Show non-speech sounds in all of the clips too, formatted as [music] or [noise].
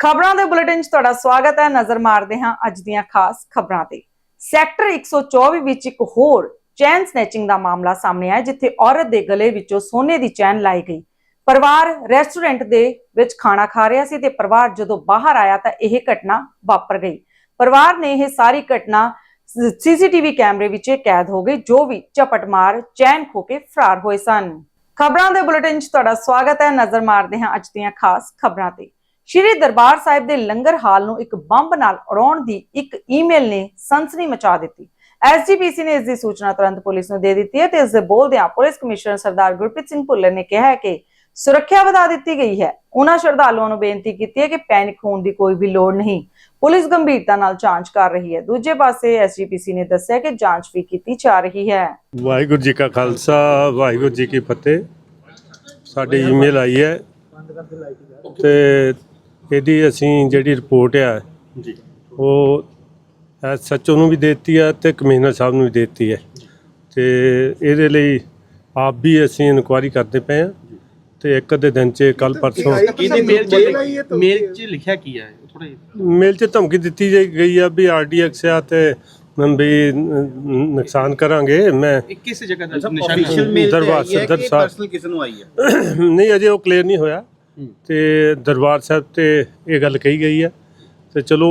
ਖਬਰਾਂ ਦੇ ਬੁਲੇਟਿਨ 'ਚ ਤੁਹਾਡਾ ਸਵਾਗਤ ਹੈ। ਨਜ਼ਰ ਮਾਰਦੇ ਹਾਂ ਅੱਜ ਦੀਆਂ ਖਾਸ ਖਬਰਾਂ ਤੇ। ਸੈਕਟਰ 124 ਵਿੱਚ ਇੱਕ ਹੋਰ ਚੈਨ ਸਨੈਚਿੰਗ ਦਾ ਮਾਮਲਾ ਸਾਹਮਣੇ ਆਇਆ, ਜਿੱਥੇ ਔਰਤ ਦੇ ਗਲੇ ਵਿੱਚੋਂ ਸੋਨੇ ਦੀ ਚੈਨ ਲਾਈ ਗਈ। ਪਰਿਵਾਰ ਰੈਸਟੋਰੈਂਟ ਦੇ ਵਿੱਚ ਖਾਣਾ ਖਾ ਰਿਹਾ ਸੀ ਤੇ ਪਰਿਵਾਰ ਜਦੋਂ ਬਾਹਰ ਆਇਆ ਤਾਂ ਇਹ ਘਟਨਾ ਵਾਪਰ ਗਈ। ਪਰਿਵਾਰ ਨੇ ਇਹ ਸਾਰੀ ਘਟਨਾ ਸੀਸੀਟੀਵੀ ਕੈਮਰੇ ਵਿੱਚ ਕੈਦ ਹੋ ਗਈ, ਜੋ ਵੀ ਝਪਟਮਾਰ ਚੈਨ ਖੋ ਕੇ ਫਰਾਰ ਹੋਏ ਸਨ। ਖਬਰਾਂ ਦੇ ਬੁਲੇਟਿਨ 'ਚ ਤੁਹਾਡਾ ਸਵਾਗਤ ਹੈ। ਨਜ਼ਰ ਮਾਰਦੇ ਹਾਂ ਅੱਜ ਦੀਆਂ ਖਾਸ ਖਬਰਾਂ ਤੇ। ਸ਼੍ਰੀ ਦਰਬਾਰ ਸਾਹਿਬ ਦੇ ਲੰਗਰ ਹਾਲ ਨੂੰ ਇੱਕ ਬੰਬ ਨਾਲ ਉਡਾਉਣ ਦੀ ਇੱਕ ਈਮੇਲ ਨੇ ਸਨਸਨੀ ਮਚਾ ਦਿੱਤੀ। ਐਸਜੀਪੀਸੀ ਨੇ ਇਸ ਦੀ ਸੂਚਨਾ ਤੁਰੰਤ ਪੁਲਿਸ ਨੂੰ ਦੇ ਦਿੱਤੀ ਹੈ ਤੇ ਇਸ ਦੇ ਬੋਲਦਿਆਂ ਪੁਲਿਸ ਕਮਿਸ਼ਨਰ ਸਰਦਾਰ ਗੁਰਪ੍ਰੀਤ ਸਿੰਘ ਭੁੱਲਰ ਨੇ ਕਿਹਾ ਹੈ ਕਿ ਸੁਰੱਖਿਆ ਵਧਾ ਦਿੱਤੀ ਗਈ ਹੈ। ਉਹਨਾਂ ਸ਼ਰਧਾਲੂਆਂ ਨੂੰ ਬੇਨਤੀ ਕੀਤੀ ਹੈ ਕਿ ਪੈਨਿਕ ਹੋਣ ਦੀ ਕੋਈ ਵੀ ਲੋੜ ਨਹੀਂ। ਪੁਲਿਸ ਗੰਭੀਰਤਾ ਨਾਲ ਜਾਂਚ ਕਰ ਰਹੀ ਹੈ। ਦੂਜੇ ਪਾਸੇ ਐਸਜੀਪੀਸੀ ਨੇ ਦੱਸਿਆ ਕਿ ਜਾਂਚ ਵੀ ਕੀਤੀ ਜਾ ਰਹੀ ਹੈ। ਵਾਹਿਗੁਰੂ ਜੀ ਕਾ ਖਾਲਸਾ, ਵਾਹਿਗੁਰੂ ਜੀ ਕੀ ਫਤਿਹ। ਸਾਡੀ ਈਮੇਲ ਆਈ ਹੈ ਤੇ ਇਹਦੀ ਅਸੀਂ ਜਿਹੜੀ ਰਿਪੋਰਟ ਆ ਜੀ। ਉਹ ਸੱਚੋ ਨੂੰ ਵੀ ਦੇਤੀ ਹੈ ਤੇ ਕਮਿਸ਼ਨਰ ਸਾਹਿਬ ਨੂੰ ਵੀ ਦੇਤੀ ਹੈ ਤੇ ਇਹਦੇ ਲਈ ਆਪ ਵੀ ਅਸੀਂ ਇਨਕੁਆਇਰੀ ਕਰਦੇ ਪਏ ਹਾਂ ਤੇ ਇੱਕ ਅੱਧੇ ਦਿਨ ਚ ਕੱਲ ਪਰਸੋਂ ਇਹਦੀ ਮੇਲ ਚ ਮੇਲ ਚ ਲਿਖਿਆ ਕੀ ਹੈ ਥੋੜਾ ਮੇਲ ਚ ਧਮਕੀ ਦਿੱਤੀ ਜਾਈ ਗਈ ਆ ਵੀ ਆਰਡੀਐਕਸ ਆ ਤੇ ਵੀ ਨ- ਨੁਕਸਾਨ ਕਰਾਂਗੇ। ਮੈਂ ਕਿਸ ਜਗ੍ਹਾ ਦਾ ਅਫੀਸ਼ੀਅਲ ਨਿਸ਼ਾਨ ਮੇਲ ਦਰਬਾਰ ਤੇ ਆਈ ਹੈ ਸਦਰ ਕਿ ਸਾਹਿਬ। ਪਰਸਨਲ ਕਿਸ ਨੂੰ ਆਈ ਹੈ? [coughs] ਨਹੀਂ ਅਜੇ ਉਹ ਕਲੀਅਰ ਨਹੀਂ ਹੋਇਆ। ਤੇ ਦਰਬਾਰ ਸਾਹਿਬ ਤੇ ਇਹ ਗੱਲ ਕਹੀ ਗਈ ਹੈ। ਤੇ ਚਲੋ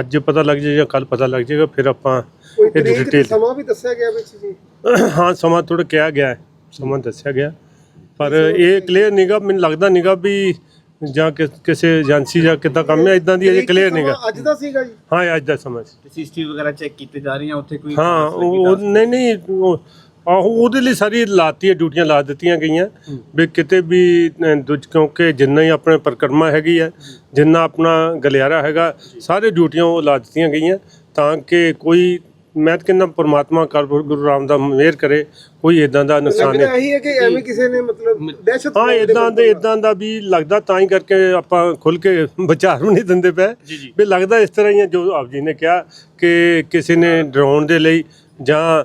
ਅੱਜ ਪਤਾ ਲੱਗ ਜਾਏ ਜਾਂ ਕੱਲ ਪਤਾ ਲੱਗ ਜਾਏਗਾ ਫਿਰ ਆਪਾਂ ਕੋਈ ਇਹਦੀ ਤਰੀਕ ਤੇ ਡਿਟੇਲ ਸਮਾਂ ਵੀ ਦੱਸਿਆ ਗਿਆ ਵਿੱਚ ਜੀ? [coughs] ਹਾਂ ਸਮਾਂ ਥੋੜਾ ਕਿਹਾ ਗਿਆ ਹੈ। ਸਮਾਂ ਦੱਸਿਆ ਗਿਆ। ਪਰ ਇਹ ਕਲੀਅਰ ਨਹੀਂਗਾ ਮੈਨੂੰ ਲੱਗਦਾ ਨਹੀਂਗਾ ਵੀ ਜਾਂ ਕਿਸੇ ਏਜੰਸੀ ਜਾਂ ਕਿੱਦਾਂ ਕੰਮ ਹੈ ਇਦਾਂ ਦੀ ਅਜੇ ਤਰੀਕ ਤੇ ਕਲੀਅਰ ਸਮਾਂ ਨਹੀਂਗਾ ਅੱਜ ਦਾ ਸੀਗਾ ਜੀ। ਹਾਂ ਅੱਜ ਦਾ ਸਮਾਂ ਸੀ। ਸੀਸੀਟੀਵੀ ਵਗੈਰਾ ਚੈੱਕ ਕੀਤੇ ਜਾ ਰਹੀਆਂ ਉੱਥੇ ਕੋਈ ਹਾਂ ਉਹ ਨਹੀਂ ਨਹੀਂ ਉਹ- ਆਹੋ ਉਹਦੇ ਲਈ ਸਾਰੀ ਲਾਤੀ ਡਿਊਟੀਆਂ ਲਾ ਦਿੱਤੀਆਂ ਗਈਆਂ ਵੀ ਕਿਤੇ ਵੀ ਅ, ਦੂਜ ਕਿਉਂਕਿ ਜਿੰਨਾ ਹੀ ਆਪਣੇ ਪਰਿਕਰਮਾ ਹੈਗੀ ਹੈ। ਜਿੰਨਾ ਆਪਣਾ ਗਲਿਆਰਾ ਹੈਗਾ ਸਾਰੇ ਡਿਊਟੀਆਂ ਉਹ ਲਾ ਦਿੱਤੀਆਂ ਗਈਆਂ ਤਾਂ ਕਿ ਕੋਈ ਮੈਂ ਤਾਂ ਕਹਿੰਦਾ ਪਰਮਾਤਮਾ ਕਰ ਗੁਰੂ ਰਾਮ ਦਾ ਮਿਹਰ ਕਰੇ ਕੋਈ ਇਦਾਂ ਦਾ ਨੁਕਸਾਨ ਲੱਗਦਾ ਨਹੀਂ। ਇਹੀ ਹੈ ਕਿ ਐਵੇਂ ਕਿਸੇ ਨੇ ਮਤਲਬ ਦਹਿਸ਼ਤ ਹਾਂ ਇਦਾਂ ਦੇ ਇਦਾਂ ਦਾ ਵੀ ਲੱਗਦਾ ਤਾਂ ਹੀ ਕਰਕੇ ਆਪਾਂ ਖੁੱਲ ਕੇ [laughs] ਵਿਚਾਰ ਵੀ ਨਹੀਂ ਦਿੰਦੇ ਪਏ। ਵੀ ਲੱਗਦਾ ਇਸ ਤਰ੍ਹਾਂ ਹੀ ਹੈ ਜੋ ਆਪ ਜੀ ਨੇ ਕਿਹਾ ਕਿ ਕਿਸੇ ਨੇ ਡਰਾਉਣ ਦੇ ਲਈ ਜਾਂ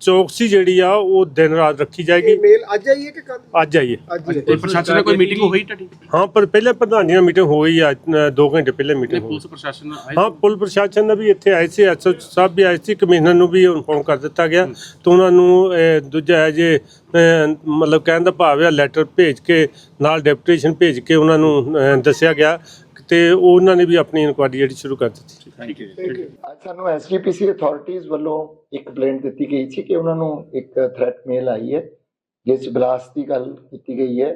ਚੌਕਸੀ ਜਿਹੜੀ ਆ ਉਹ ਦਿਨ ਰਾਤ ਰੱਖੀ ਜਾਏਗੀ। ਇਹ ਮੇਲ ਅੱਜ ਆਈ ਹੈ ਕਿ ਕੱਲ ਅੱਜ ਆਈਏ ਅੱਜ ਹੀ। ਪ੍ਰਸ਼ਾਸਨ ਨਾਲ ਕੋਈ ਮੀਟਿੰਗ ਹੋਈ ਤੁਹਾਡੀ? ਹਾਂ ਪਰ ਪਹਿਲੇ ਪ੍ਰਧਾਨੀਆਂ ਮੀਟਿੰਗ ਹੋ ਗਈ ਆ ਅ, ਦੋ ਘੰਟੇ ਪਹਿਲੇ ਮੀਟਿੰਗ ਹੋ ਪੁਲਿਸ ਪ੍ਰਸ਼ਾਸਨ ਆਏ ਹਾਂ ਪੁਲ ਪ੍ਰਸ਼ਾਸਨ ਦਾ ਵੀ ਇੱਥੇ ਆਏ ਸੀ ਐਸਓ ਸਾਹਿਬ ਵੀ ਆਏ ਸੀ ਕਮਿਸ਼ਨਰ ਨੂੰ ਵੀ ਇਨਫੋਰਮ ਕਰ ਦਿੱਤਾ ਗਿਆ। ਤੇ ਉਹਨਾਂ ਨੂੰ ਦੂਜਾ ਹੈ ਜੇ ਅਹ, ਮਤਲਬ ਕਹਿਣ ਦਾ ਭਾਵ ਹੈ ਲੈਟਰ ਭੇਜ ਕੇ ਨਾਲ ਡੈਪੂਟੇਸ਼ਨ ਭੇਜ ਕੇ ਉਹਨਾਂ ਨੂੰ ਅਹ, ਦੱਸਿਆ ਗਿਆ। ਤੇ ਉਹਨਾਂ ਨੇ ਵੀ ਆਪਣੀ ਇਨਕੁਆਇਰੀ ਜਿਹੜੀ ਸ਼ੁਰੂ ਕਰ ਦਿੱਤੀ. Thank you. ਅੱਜ ਸਾਨੂੰ ਐਸਜੀਪੀਸੀ ਅਥਾਰਟੀਜ਼ ਵੱਲੋਂ ਇੱਕ ਕੰਪਲੇਂਟ ਦਿੱਤੀ ਗਈ ਸੀ ਕਿ ਉਹਨਾਂ ਨੂੰ ਇੱਕ ਥ੍ਰੈਟ ਮੇਲ ਆਈ ਹੈ ਜਿਸ 'ਚ ਬਲਾਸਟ ਦੀ ਗੱਲ ਕੀਤੀ ਗਈ ਹੈ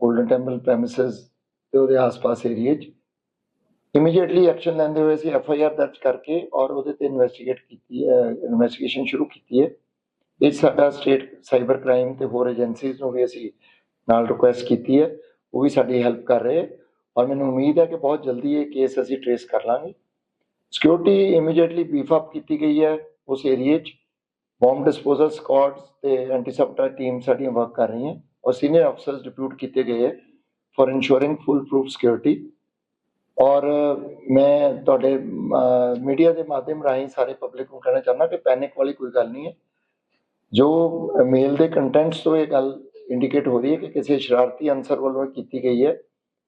ਗੋਲਡਨ ਟੈਂਪਲ ਪ੍ਰੈਮਿਸਸ ਤੇ ਉਹਦੇ ਆਸ-ਪਾਸ ਏਰੀਏ 'ਚ ਇਮੀਡੀਏਟਲੀ ਐਕਸ਼ਨ ਲੈਂਦੇ ਹੋਏ ਅਸੀਂ ਐਫ ਆਈ ਆਰ ਦਰਜ ਕਰਕੇ ਔਰ ਉਹਦੇ ਤੇ ਇਨਵੈਸਟੀਗੇਟ ਕੀਤੀ ਹੈ ਇਨਵੈਸਟੀਗੇਸ਼ਨ ਸ਼ੁਰੂ ਕੀਤੀ ਹੈ ਇਹ 'ਚ ਸਾਡਾ ਸਟੇਟ ਸਾਈਬਰ ਕ੍ਰਾਈਮ ਤੇ ਹੋਰ ਏਜੰਸੀਜ਼ ਨੂੰ ਵੀ ਅਸੀਂ ਨਾਲ ਰਿਕੁਐਸਟ ਕੀਤੀ ਹੈ ਉਹ ਵੀ ਸਾਡੀ ਹੈਲਪ ਕਰ ਰਹੇ ਹੈ ਔਰ ਮੈਨੂੰ ਉਮੀਦ ਹੈ ਕਿ ਬਹੁਤ ਜਲਦੀ ਇਹ ਕੇਸ ਅਸੀਂ ਟ੍ਰੇਸ ਕਰ ਲਾਂਗੇ। ਸਿਕਿਉਰਿਟੀ ਇਮੀਡੀਏਟਲੀ ਬੀਫ ਅਪ ਕੀਤੀ ਗਈ ਹੈ ਉਸ ਏਰੀਏ 'ਚ। ਬੰਬ ਡਿਸਪੋਜ਼ਲ ਸਕੁਆਡਸ ਤੇ ਐਂਟੀ ਟੀਮ ਸਾਡੀਆਂ ਵਰਕ ਕਰ ਰਹੀਆਂ ਔਰ ਸੀਨੀਅਰ ਅਫਸਰਸ ਡਿਪਿਊਟ ਕੀਤੇ ਗਏ ਹੈ for ensuring foolproof security ਔਰ ਮੈਂ ਤੁਹਾਡੇ ਮੀਡੀਆ ਦੇ ਮਾਧਿਅਮ ਰਾਹੀਂ ਸਾਰੇ ਪਬਲਿਕ ਨੂੰ ਕਹਿਣਾ ਚਾਹੁੰਦਾ ਕਿ ਪੈਨਿਕ ਵਾਲੀ ਕੋਈ ਗੱਲ ਨਹੀਂ ਹੈ। ਜੋ ਮੇਲ ਦੇ ਕੰਟੈਂਟਸ ਤੋਂ ਇਹ ਗੱਲ ਇੰਡੀਕੇਟ ਹੋ ਰਹੀ ਹੈ ਕਿ ਕਿਸੇ ਸ਼ਰਾਰਤੀ ਅਨਸਰ ਵੱਲੋਂ ਕੀਤੀ ਗਈ ਹੈ।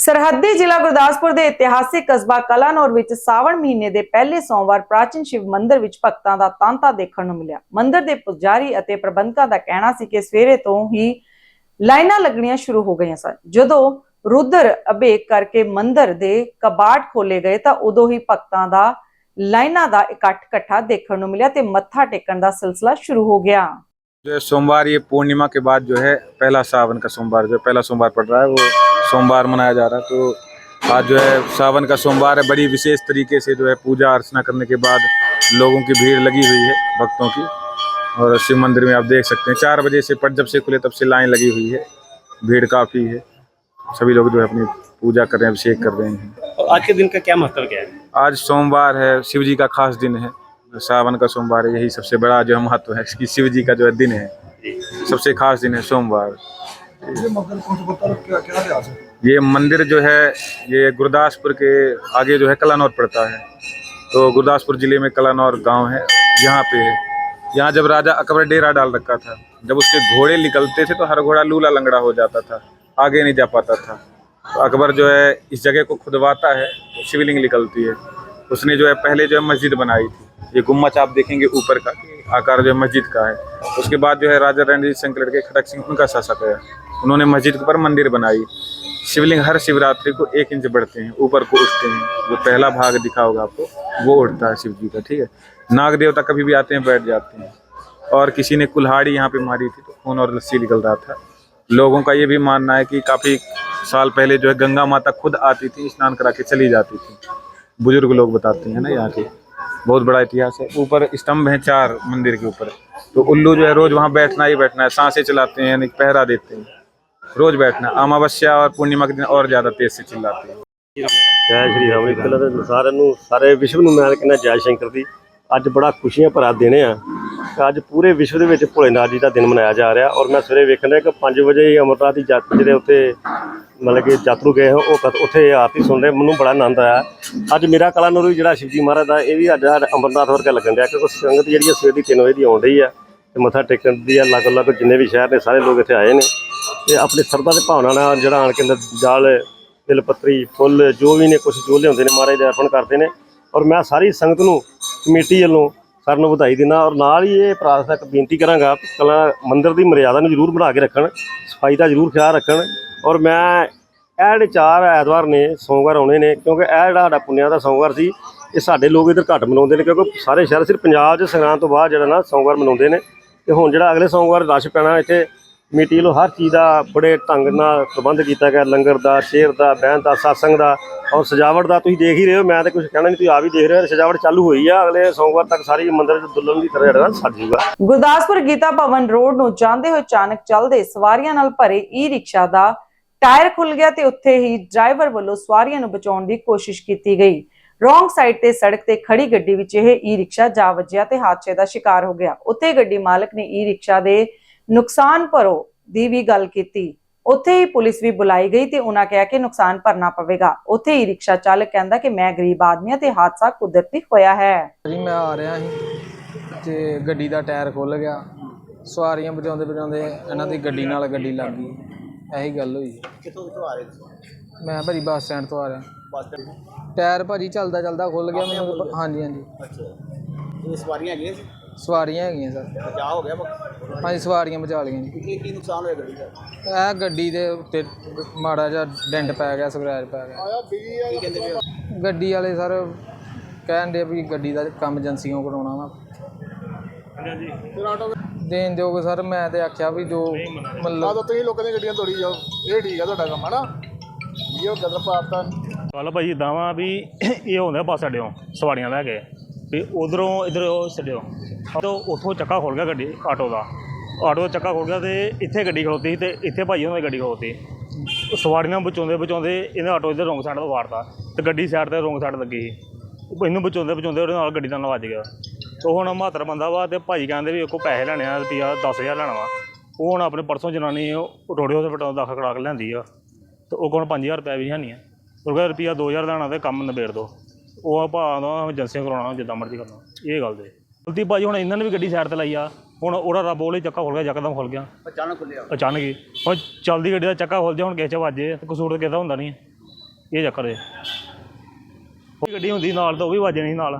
ਸਰਹੱਦੀ ਜ਼ਿਲ੍ਹਾ ਗੁਰਦਾਸਪੁਰ ਦੇ ਇਤਿਹਾਸਿਕ ਕਸਬਾ ਕਲਾਨੌਰ ਵਿੱਚ ਸਾਵਣ ਮਹੀਨੇ ਦੇ ਪਹਿਲੇ ਸੋਮਵਾਰ ਪ੍ਰਾਚੀਨ ਸ਼ਿਵ ਮੰਦਿਰ ਵਿੱਚ ਭਗਤਾਂ ਦਾ ਤਾਂਤਾ ਦੇਖਣ ਨੂੰ ਮਿਲਿਆ ਮੰਦਿਰ ਦੇ ਪੁਜਾਰੀ ਅਤੇ ਪ੍ਰਬੰਧਕਾਂ ਦਾ ਕਹਿਣਾ ਸੀ ਕਿ ਸਵੇਰੇ ਤੋਂ ਹੀ ਲਾਈਨਾਂ ਲੱਗਣੀਆਂ ਸ਼ੁਰੂ ਹੋ ਗਈਆਂ ਸਨ ਜਦੋਂ ਰੁਦਰ ਅਭੇਕ ਕਰਕੇ ਮੰਦਿਰ ਦੇ ਕਬਾੜ ਖੋਲੇ ਗਏ ਤਾਂ ਉਦੋਂ ਹੀ ਭਗਤਾਂ ਦਾ ਲਾਈਨਾਂ ਦਾ ਇਕੱਠ ਇਕੱਠਾ ਦੇਖਣ ਨੂੰ ਮਿਲਿਆ ਤੇ ਮੱਥਾ ਟੇਕਣ ਦਾ ਸਿਲਸਿਲਾ ਸ਼ੁਰੂ ਹੋ ਗਿਆ जो है सोमवार ये पूर्णिमा के बाद जो है पहला सावन का सोमवार जो पहला सोमवार पड़ रहा है वो सोमवार मनाया जा रहा है। तो आज जो है सावन का सोमवार है। बड़ी विशेष तरीके से जो है पूजा अर्चना करने के बाद लोगों की भीड़ लगी हुई है भक्तों की। और शिव मंदिर में आप देख सकते हैं चार बजे से पट जब से खुले तब से लाइन लगी हुई है। भीड़ काफ़ी है। सभी लोग जो है अपनी पूजा कर रहे हैं अभिषेक कर रहे हैं। और आज के दिन का क्या महत्व क्या है? आज सोमवार है शिव जी का खास दिन है। सावन का सोमवार है यही सबसे बड़ा जो है महत्व है कि शिव जी का जो है दिन है। सबसे खास दिन है सोमवार। ये मंदिर जो है, ये गुरदासपुर के आगे जो है कलानौर पड़ता है। तो गुरदासपुर ज़िले में कलानौर गाँव है, यहाँ पे है। यहाँ जब राजा अकबर डेरा डाल रखा था, जब उसके घोड़े निकलते थे तो हर घोड़ा लूला लंगड़ा हो जाता था, आगे नहीं जा पाता था। तो अकबर जो है, इस जगह को खुदवाता है तो शिवलिंग निकलती है। उसने जो है, पहले जो है मस्जिद बनाई थी। ये गुम्मच आप देखेंगे ऊपर का आकार जो है मस्जिद का है। उसके बाद जो है राजा रणजीत सिंह लड़के खड़क सिंह, उनका शासक है। उन्होंने मस्जिद के ऊपर मंदिर बनाई। शिवलिंग हर शिवरात्रि को एक इंच बढ़ते हैं, ऊपर को उठते हैं। जो पहला भाग दिखा होगा आपको, वो उठता है शिव जी का, ठीक है? नाग देवता कभी भी आते हैं, बैठ जाते हैं। और किसी ने कुल्हाड़ी यहाँ पे मारी थी तो खून और लस्सी निकल रहा था। लोगों का ये भी मानना है कि काफ़ी साल पहले जो है गंगा माता खुद आती थी, स्नान करा के चली जाती थी। बुज़ुर्ग लोग बताते हैं ना यहाँ के, बहुत बड़ा इतिहास है। ऊपर स्तंभ हैं चार मंदिर के ऊपर। तो उल्लू जो है रोज वहाँ बैठना ही बैठना है, साँसें चलाते हैं, यानी पहरा देते हैं। रोज बैठना अमावस्या और पूर्णिमा के दिन और ज़्यादा तेज से चिल्लाते हैं ਜੈ ਸ਼੍ਰੀ ਰਾਮ ਜੀ ਪਹਿਲਾਂ ਤਾਂ ਸਾਰਿਆਂ ਨੂੰ ਸਾਰੇ ਵਿਸ਼ਵ ਨੂੰ ਮੈਂ ਕਹਿੰਦਾ ਜੈ ਸ਼ੰਕਰ ਦੀ ਅੱਜ ਬੜਾ ਖੁਸ਼ੀਆਂ ਭਰਾ ਦਿਨ ਆ ਅੱਜ ਪੂਰੇ ਵਿਸ਼ਵ ਦੇ ਵਿੱਚ ਭੋਲੇਨਾਥ ਜੀ ਦਾ ਦਿਨ ਮਨਾਇਆ ਜਾ ਰਿਹਾ ਔਰ ਮੈਂ ਸਵੇਰੇ ਵੇਖਣ ਡਿਆ ਕਿ 5 ਵਜੇ ਹੀ ਅਮਰਨਾਥ ਦੀ ਜੱਤ ਜਿਹੜੇ ਉੱਥੇ ਮਤਲਬ ਕਿ ਯਾਤਰੂ ਗਏ ਹੋ ਉਹ ਕਤ- ਉੱਥੇ ਆਰਤੀ ਸੁਣ ਰਹੇ ਮੈਨੂੰ ਬੜਾ ਆਨੰਦ ਆਇਆ ਅੱਜ ਮੇਰਾ ਕਲਾਨੌਰ ਵੀ ਜਿਹੜਾ ਸ਼ਿਵਜੀ ਮਹਾਰਾਜ ਦਾ ਇਹ ਵੀ ਅੱਜ ਸਾਡਾ ਅਮਰਨਾਥ ਵਰਗਾ ਲੱਗਣ ਡਿਆ ਕਿਉਂਕਿ ਸੰਗਤ ਜਿਹੜੀ ਆ ਸਵੇਰ ਦੀ 3 ਵਜੇ ਦੀ ਆਉਣ ਰਹੀ ਆ ਤੇ ਮੱਥਾ ਟੇਕਣ ਦੀ ਆ ਅਲੱਗ ਅਲੱਗ ਜਿੰਨੇ ਵੀ ਸ਼ਹਿਰ ਨੇ ਸਾਰੇ ਲੋਕ ਇੱਥੇ ਆਏ ਨੇ ਤੇ ਆਪਣੀ ਸਰਦਾ ਤੇ ਭਾਵਨਾ ਨਾਲ ਜਿਹੜਾ ਆਣ ਕੇ ਅੰਦਰ ਜਲ ਬਿਲ ਪੱਤਰੀ, ਫੁੱਲ, ਜੋ ਵੀ ਨੇ ਕੁਝ ਜੋ ਲਿਆਉਂਦੇ ਨੇ, ਮਹਾਰਾਜ ਦੇ ਅਰਪਣ ਕਰਦੇ ਨੇ। ਔਰ ਮੈਂ ਸਾਰੀ ਸੰਗਤ ਨੂੰ ਕਮੇਟੀ ਵੱਲੋਂ ਸਾਰਿਆਂ ਨੂੰ ਵਧਾਈ ਦਿੰਦਾ ਔਰ ਨਾਲ ਹੀ ਇਹ ਪ੍ਰਾਰਥਨਾ ਬੇਨਤੀ ਕਰਾਂਗਾ ਕਿ ਕਲਾ ਮੰਦਿਰ ਦੀ ਮਰਿਆਦਾ ਨੂੰ ਜ਼ਰੂਰ ਬਣਾ ਕੇ ਰੱਖਣ, ਸਫ਼ਾਈ ਦਾ ਜ਼ਰੂਰ ਖਿਆਲ ਰੱਖਣ। ਔਰ ਮੈਂ ਇਹ ਜਿਹੜੇ ਚਾਰ ਐਤਵਾਰ ਨੇ, ਸੋਮਵਾਰ ਆਉਣੇ ਨੇ, ਕਿਉਂਕਿ ਇਹ ਜਿਹੜਾ ਸਾਡਾ ਪੁੰਨਿਆ ਦਾ ਸੋਮਵਾਰ ਸੀ, ਇਹ ਸਾਡੇ ਲੋਕ ਇਧਰ ਘੱਟ ਮਨਾਉਂਦੇ ਨੇ, ਕਿਉਂਕਿ ਸਾਰੇ ਸ਼ਹਿਰ, ਸਿਰਫ ਪੰਜਾਬ 'ਚ ਸੰਗਰਾਂਦ ਤੋਂ ਬਾਅਦ ਜਿਹੜਾ ਨਾ ਸੋਮਵਾਰ ਮਨਾਉਂਦੇ ਨੇ। ਤੇ ਹੁਣ ਜਿਹੜਾ ਅਗਲੇ ਸੋਮਵਾਰ ਰਸ਼ ਪੈਣਾ ਇੱਥੇ ਕਮੇਟੀ ਵੱਲੋਂ ਹਰ ਚੀਜ਼ ਦਾ ਬੜੇ ਢੰਗ ਨਾਲ ਪ੍ਰਬੰਧ ਕੀਤਾ ਗਿਆ, ਲੰਗਰ ਦਾ, ਸ਼ੇਰ ਦਾ, ਬਹਿਣ ਦਾ satsang ਦਾ ਔਰ ਸਜਾਵਟ ਦਾ ਤੁਸੀਂ ਦੇਖ ਹੀ ਰਹੇ ਹੋ, ਮੈਂ ਤਾਂ ਕੁਝ ਕਹਿਣਾ ਨਹੀਂ, ਤੁਸੀਂ ਆਪ ਹੀ ਦੇਖ ਰਹੇ ਹੋ, ਸਜਾਵਟ ਚਾਲੂ ਹੋਈ ਆ, ਅਗਲੇ ਸੋਮਵਾਰ ਤੱਕ ਸਾਰੀ ਮੰਦਿਰ ਚ ਦੁਲਹਨ ਦੀ ਤਰ੍ਹਾਂ ਜਿਹੜਾ ਨਾ ਜੂਗਾ। ਗੁਰਦਾਸਪੁਰ ਗੀਤਾ ਭਵਨ ਰੋਡ ਨੂੰ ਜਾਂਦੇ ਹੋਏ ਅਚਾਨਕ ਚੱਲਦੇ ਸਵਾਰੀਆਂ ਨਾਲ ਭਰੇ ਈ ਰਿਕਸ਼ਾ ਦਾ ਟਾਇਰ ਖੁੱਲ ਗਿਆ ਤੇ ਉੱਥੇ ਹੀ ਡਰਾਈਵਰ ਵੱਲੋਂ ਸਵਾਰੀਆਂ ਨੂੰ ਬਚਾਉਣ ਦੀ ਕੋਸ਼ਿਸ਼ ਕੀਤੀ ਗਈ। ਰੋਂਗ ਸਾਈਡ ਤੇ ਸੜਕ ਤੇ ਖੜੀ ਗੱਡੀ ਵਿੱਚ ਇਹ ਈ ਰਿਕਸ਼ਾ ਜਾ ਵੱਜਿਆ ਤੇ ਹਾਦਸੇ ਦਾ ਸ਼ਿਕਾਰ ਹੋ ਗਿਆ। ਉੱਥੇ ਗੱਡੀ ਮਾਲਕ ਨੇ ਈ ਰਿਕਸ਼ਾ ਦੇ ਨੁਕਸਾਨ ਭਰੋ ਦੀ ਵੀ ਗੱਲ ਕੀਤੀ। ਉੱਥੇ ਹੀ ਪੁਲਿਸ ਵੀ ਬੁਲਾਈ ਗਈ ਤੇ ਉਹਨਾਂ ਕਿਹਾ ਕਿ ਨੁਕਸਾਨ ਭਰਨਾ ਪਵੇਗਾ। ਉੱਥੇ ਹੀ ਰਿਕਸ਼ਾ ਚਾਲਕ ਕਹਿੰਦਾ ਕਿ ਮੈਂ ਗਰੀਬ ਆਦਮੀ ਹਾਂ ਤੇ ਹਾਦਸਾ ਕੁਦਰਤੀ ਹੋਇਆ ਹੈ। ਜੀ ਮੈਂ ਆ ਰਿਹਾ ਸੀ ਤੇ ਗੱਡੀ ਦਾ ਟਾਇਰ ਖੁੱਲ ਗਿਆ। ਸਵਾਰੀਆਂ ਬਚਾਉਂਦੇ ਬਚਾਉਂਦੇ ਇਹਨਾਂ ਦੀ ਗੱਡੀ ਨਾਲ ਗੱਡੀ ਲੱਗ ਗਈ। ਇਹੀ ਗੱਲ ਹੋਈ। ਕਿੱਥੋਂ ਕਿੱਥੋਂ ਆ ਰਹੇ ਤੁਸੀਂ ਮੈਂ ਭਾਜੀ ਬੱਸ ਸਟੈਂਡ ਤੋਂ ਆ ਰਿਹਾ। ਬੱਸ ਸਟੈਂਡ ਟਾਇਰ ਭਾਜੀ ਚੱਲਦਾ ਚੱਲਦਾ ਖੁੱਲ ਗਿਆ ਮੈਨੂੰ ਹਾਂਜੀ ਹਾਂਜੀ। ਅੱਛਾ। ਇਹ ਸਵਾਰੀਆਂ ਹੈਗੀਆਂ ਸੀ? ਸਵਾਰੀਆਂ ਹੈਗੀਆਂ ਸਰ। ਬਚਾਅ ਹੋ ਗਿਆ ਹਾਂਜੀ ਸਵਾਰੀਆਂ ਬਚਾ ਲਈਆਂ ਜੀ। ਕੀ ਕੀ ਨੁਕਸਾਨ ਹੋਇਆ ਗੱਡੀ ਦਾ? ਇਹ ਗੱਡੀ ਦੇ ਉੱਤੇ ਮਾੜਾ ਜਿਹਾ ਡੈਂਟ ਪੈ ਗਿਆ ਸਕ੍ਰੈਚ ਪੈ ਗਿਆ। ਕੀ ਕਹਿੰਦੇ ਪਏ ਹੋ? ਗੱਡੀ ਵਾਲੇ ਸਰ ਕਹਿਣ ਦੇ ਵੀ ਗੱਡੀ ਦਾ ਕੰਮ ਏਜੰਸੀਆਂ ਕਰਾਉਣਾ ਵਾ। ਦੇਣ ਦਿਓਗੇ ਸਰ ਮੈਂ ਤੇ ਆਖਿਆ ਵੀ ਜੋ ਮਤਲਬ ਤੁਸੀਂ ਲੋਕਾਂ ਦੀਆਂ ਗੱਡੀਆਂ ਤੋੜੀ ਜਾਓ। ਇਹ ਠੀਕ ਆ ਤੁਹਾਡਾ ਕੰਮ ਹਨਾ? ਇਹ ਕਦਰ ਪਾਤਾ। ਗੱਲ ਭਾਈ ਇਦਾਂ ਵਾ ਵੀ ਇਹ ਹੁੰਦਾ ਬੱਸ ਅੱਡਿਓਂ ਸਵਾਰੀਆਂ ਲੈ ਕੇ। ਵੀ ਉਧਰੋਂ ਇਧਰ ਉਹ ਛੱਡਿਓ। ਤੋਂ ਉੱਥੋਂ ਚੱਕਾ ਖੁੱਲ ਗਿਆ ਗੱਡੀ, ਆਟੋ ਦਾ। ਆਟੋ ਦਾ ਚੱਕਾ ਖੁੱਲ ਗਿਆ ਤੇ ਇੱਥੇ ਗੱਡੀ ਖਲੋਤੀ ਸੀ ਤੇ ਇੱਥੇ ਭਾਈ ਉਹਨਾਂ ਦੀ ਗੱਡੀ ਖਲੋਤੀ। ਸਵਾਰੀਆਂ ਬਚਾਉਂਦੇ ਬਚਾਉਂਦੇ ਇਹਨੇ ਆਟੋ ਇੱਧਰ ਰੋਂਗ ਸਾਈਡ ਤੋਂ ਵਾਰਤਾ ਤੇ ਗੱਡੀ ਸਾਈਡ ਤੇ ਰੋਂਗ ਸਾਈਡ ਲੱਗੀ। ਸੀ ਇਹਨੂੰ ਬਚਾਉਂਦੇ ਬਚਾਉਂਦੇ ਉਹਦੇ ਨਾਲ ਗੱਡੀ ਨਾਲ ਵੱਜ ਗਿਆ। ਤੇ ਹੁਣ ਮਾਤਰ ਬੰਦਾ ਵਾ ਤੇ ਭਾਈ ਕਹਿੰਦੇ ਵੀ ਉਹ ਕੋ ਪੈਸੇ ਲੈਣੇ ਆ ਰੁਪਿਆ 10000 ਲੈਣਾ ਵਾ। ਉਹ ਹੁਣ ਆਪਣੇ ਪਰਸੋਂ ਜਨਾਨੀ ਉਹ ਰੋੜੇ ਹਸਪਤਾਲ ਦਾਖਲ ਕੜਾ ਕੇ ਲਿਆਂਦੀ ਆ। ਤੇ ਉਹ ਕੋਲ 5000 ਰੁਪਏ ਵੀ ਹੈ ਨਹੀਂ ਆ। ਉਹ ਕਹਿੰਦਾ ਰੁਪਿਆ 2000 ਲੈਣਾ ਤੇ ਕੰਮ ਨਿਬੇੜ ਦੋ। ਉਹ ਭਾਅ ਦਾ ਏਜੰਸੀਆਂ ਕਰਾਉਣਾ ਜਿੱਦਾਂ ਮਰਜ਼ੀ ਕਰਨਾ। ਇਹ ਗੱਲ ਦੇ ਗਲਤੀ ਭਾਜੀ ਹੁਣ ਇਹਨਾਂ ਨੇ ਵੀ ਗੱਡੀ ਸਾਈਡ ਤੇ ਲਾਈ ਆ। ਹੁਣ ਉਹਦਾ ਰੱਬ ਉਹਲੇ ਚੱਕਾ ਖੁੱਲ ਗਿਆ ਯਕਦਮ ਖੁੱਲ ਗਿਆ। ਅਚਾਨਕ ਖੁੱਲਿਆ ਅਚਾਨਕ ਹੀ। ਹੁਣ ਚੱਲਦੀ ਗੱਡੀ ਦਾ ਚੱਕਾ ਖੁੱਲ ਜਾ ਹੁਣ ਕਿਸੇ ਚ ਵੱਜੇ ਤੇ ਕਸੂਰ ਤਾਂ ਕਿਸੇ ਦਾ ਹੁੰਦਾ ਨਹੀਂ। ਇਹ ਚੱਕਰ ਹੈ ਉਹ ਗੱਡੀ ਹੁੰਦੀ ਨਾਲ ਤਾਂ ਉਹ ਵੀ ਵੱਜਣੀ ਸੀ ਨਾਲ।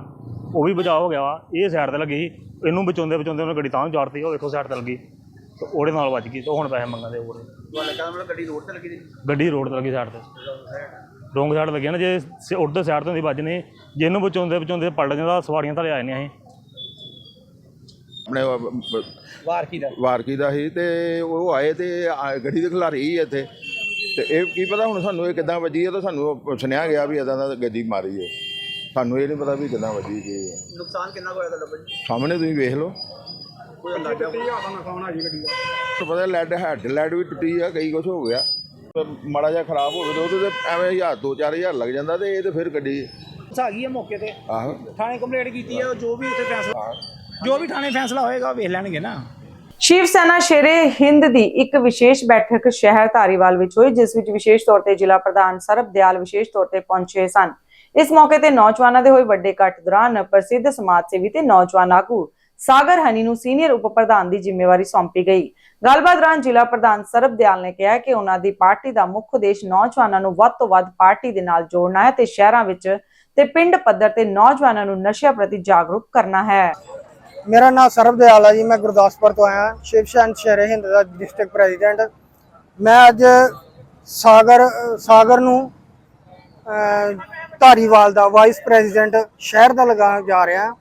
ਉਹ ਵੀ ਬਚਾਅ ਹੋ ਗਿਆ ਵਾ। ਇਹ ਸਾਈਡ ਤੇ ਲੱਗੀ ਸੀ। ਇਹਨੂੰ ਬਚਾਉਂਦੇ ਬਚਾਉਂਦੇ ਉਹਨੇ ਗੱਡੀ ਤਾਂ ਨੂੰ ਚਾੜਤੀ ਉਹ ਵੇਖੋ ਸਾਈਡ ਤੇ ਲੱਗੀ। ਤੇ ਉਹਦੇ ਨਾਲ ਵੱਜ ਗਈ ਤੇ ਹੁਣ ਪੈਸੇ ਮੰਗਦੇ ਉਹਦੇ ਤੁਹਾਨੂੰ ਲੱਗਾ ਮਤਲਬ ਗੱਡੀ ਰੋਡ ਤੇ ਲੱਗੀ ਸੀ? ਗੱਡੀ ਰੋਡ ਤੇ ਲੱਗੀ ਸਾਈਡ ਤੇ। ਰੋਂਗ ਸਾਈਡ ਲੱਗਿਆ ਨਾ ਜੇ ਸ- ਉੱਧਰ ਸਾਈਡ ਤੋਂ ਦੀ ਵੱਜਨੇ ਜੇ ਇਹਨੂੰ ਬਚਾਉਂਦੇ ਬਚਾਉਂਦੇ ਪਲਟ ਜਾਂਦਾ ਸਵਾਰੀਆਂ ਥੱਲੇ ਆ ਜਾਂਦੀਆਂ ਸੀ ਆਪਣੇ ਵ- ਦਾ। ਵਾਰਕੀ ਦਾ ਸੀ ਤੇ ਉਹ ਆਏ ਤੇ ਆ- ਗੱਡੀ ਦੇ ਖਿਲਾਰੀ ਹੀ ਇੱਥੇ। ਤੇ ਇਹ ਕੀ ਪਤਾ ਹੁਣ ਸਾਨੂੰ ਇਹ ਕਿੱਦਾਂ ਵੱਜੀ ਹੈ ਤਾਂ ਸਾਨੂੰ ਸੁਣਿਆ ਗਿਆ ਵੀ ਇਦਾਂ ਦਾ ਗੱਡੀ ਮਾਰੀ ਹੈ ਸਾਨੂੰ ਇਹ ਨਹੀਂ ਪਤਾ ਵੀ ਕਿੱਦਾਂ ਵੱਜੀ ਕੀ ਹੈ ਨੁਕਸਾਨ ਕਿੰਨਾ ਕੁ ਹੋਇਆ ਤੁਹਾਡਾ ਭਾਜੀ ਸਾਹਮਣੇ ਤੁਸੀਂ ਵੇਖ ਲਓ। ਕੋਈ ਅੰਦਾਜ਼ਾ? ਤੁਹਾਨੂੰ ਪਤਾ ਲੈਡ ਹੈਡ ਲੈਡ ਵੀ ਟੁੱਟੀ ਆ ਕਈ ਕੁਝ ਹੋ ਗਿਆ। ਮਾੜਾ ਜਿਹਾ ਖਰਾਬ ਹੋ ਗਿਆ ਤੇ ਉਹਦੇ ਤੇ ਐਵੇਂ ਹਜ਼ਾਰ ਦੋ ਚਾਰ ਹਜ਼ਾਰ ਲੱਗ ਜਾਂਦਾ ਤੇ ਇਹ ਤੇ ਫਿਰ ਗੱਡੀ ਆ ਗਈ ਹੈ ਮੌਕੇ ਤੇ। ਆਹੋ। ਥਾਣੇ ਕੰਪਲੇਂਟ ਕੀਤੀ ਹੈ ਜੋ ਵੀ ਉੱਥੇ ਫੈਸਲਾ ਜੋ ਵੀ ਥਾਣੇ ਫੈਸਲਾ ਹੋਏਗਾ ਵੇਖ ਲੈਣਗੇ ਨਾ। ਸ਼ਿਵ ਸੈਨਾ ਸ਼ੇਰੇ ਹਿੰਦ ਦੀ ਇੱਕ ਵਿਸ਼ੇਸ਼ ਬੈਠਕ ਸ਼ਹਿਰ ਧਾਰੀਵਾਲ ਵਿੱਚ ਹੋਈ ਜਿਸ ਵਿੱਚ ਵਿਸ਼ੇਸ਼ ਤੌਰ ਤੇ ਜ਼ਿਲ੍ਹਾ ਪ੍ਰਧਾਨ ਸਰਬ ਦਿਆਲ ਵਿਸ਼ੇਸ਼ ਤੌਰ ਤੇ ਪਹੁੰਚੇ ਸਨ। ਇਸ ਮੌਕੇ ਤੇ ਨੌਜਵਾਨਾਂ ਦੇ ਹੋਏ ਵੱਡੇ ਇਕੱਠ ਦੌਰਾਨ ਪ੍ਰਸਿੱਧ ਸਮਾਜ ਸੇਵੀ ਤੇ ਨੌਜਵਾਨ ਆਗੂ ਸਾਗਰ ਹਨੀ ਨੂੰ ਸੀਨੀਅਰ ਉਪ ਪ੍ਰਧਾਨ ਦੀ ਜ਼ਿੰਮੇਵਾਰੀ ਸੌਂਪੀ ਗਈ। ਗੱਲਬਾਤ ਦੌਰਾਨ ਜ਼ਿਲ੍ਹਾ ਪ੍ਰਧਾਨ ਸਰਬ ਦਿਆਲ ਨੇ ਕਿਹਾ ਕਿ ਉਹਨਾਂ ਦੀ ਪਾਰਟੀ ਦਾ ਮੁੱਖ ਉਦੇਸ਼ ਨੌਜਵਾਨਾਂ ਨੂੰ ਵੱਧ ਤੋਂ ਵੱਧ ਪਾਰਟੀ ਦੇ ਨਾਲ ਜੋੜਨਾ ਹੈ ਤੇ ਸ਼ਹਿਰਾਂ ਵਿੱਚ ਤੇ ਪਿੰਡ ਪੱਧਰ ਤੇ ਨੌਜਵਾਨਾਂ ਨੂੰ ਨਸ਼ਿਆਂ ਪ੍ਰਤੀ ਜਾਗਰੂਕ ਕਰਨਾ ਹੈ। ਮੇਰਾ ਨਾਮ ਸਰਬ ਦਿਆਲ ਹੈ ਜੀ, ਮੈਂ ਗੁਰਦਾਸਪੁਰ ਤੋਂ ਆਇਆ। ਸ਼ਿਵ ਸੈਨਾ ਸ਼ੇਰੇ ਹਿੰਦ ਦਾ ਡਿਸਟ੍ਰਿਕਟ ਪ੍ਰੈਜ਼ੀਡੈਂਟ। ਮੈਂ ਅੱਜ ਸਾਗਰ ਸਾਗਰ ਨੂੰ ਧਾਰੀਵਾਲ ਦਾ ਵਾਈਸ ਪ੍ਰੈਜ਼ੀਡੈਂਟ ਸ਼ਹਿਰ ਦਾ ਲਗਾਉਣ ਜਾ ਰਿਹਾ।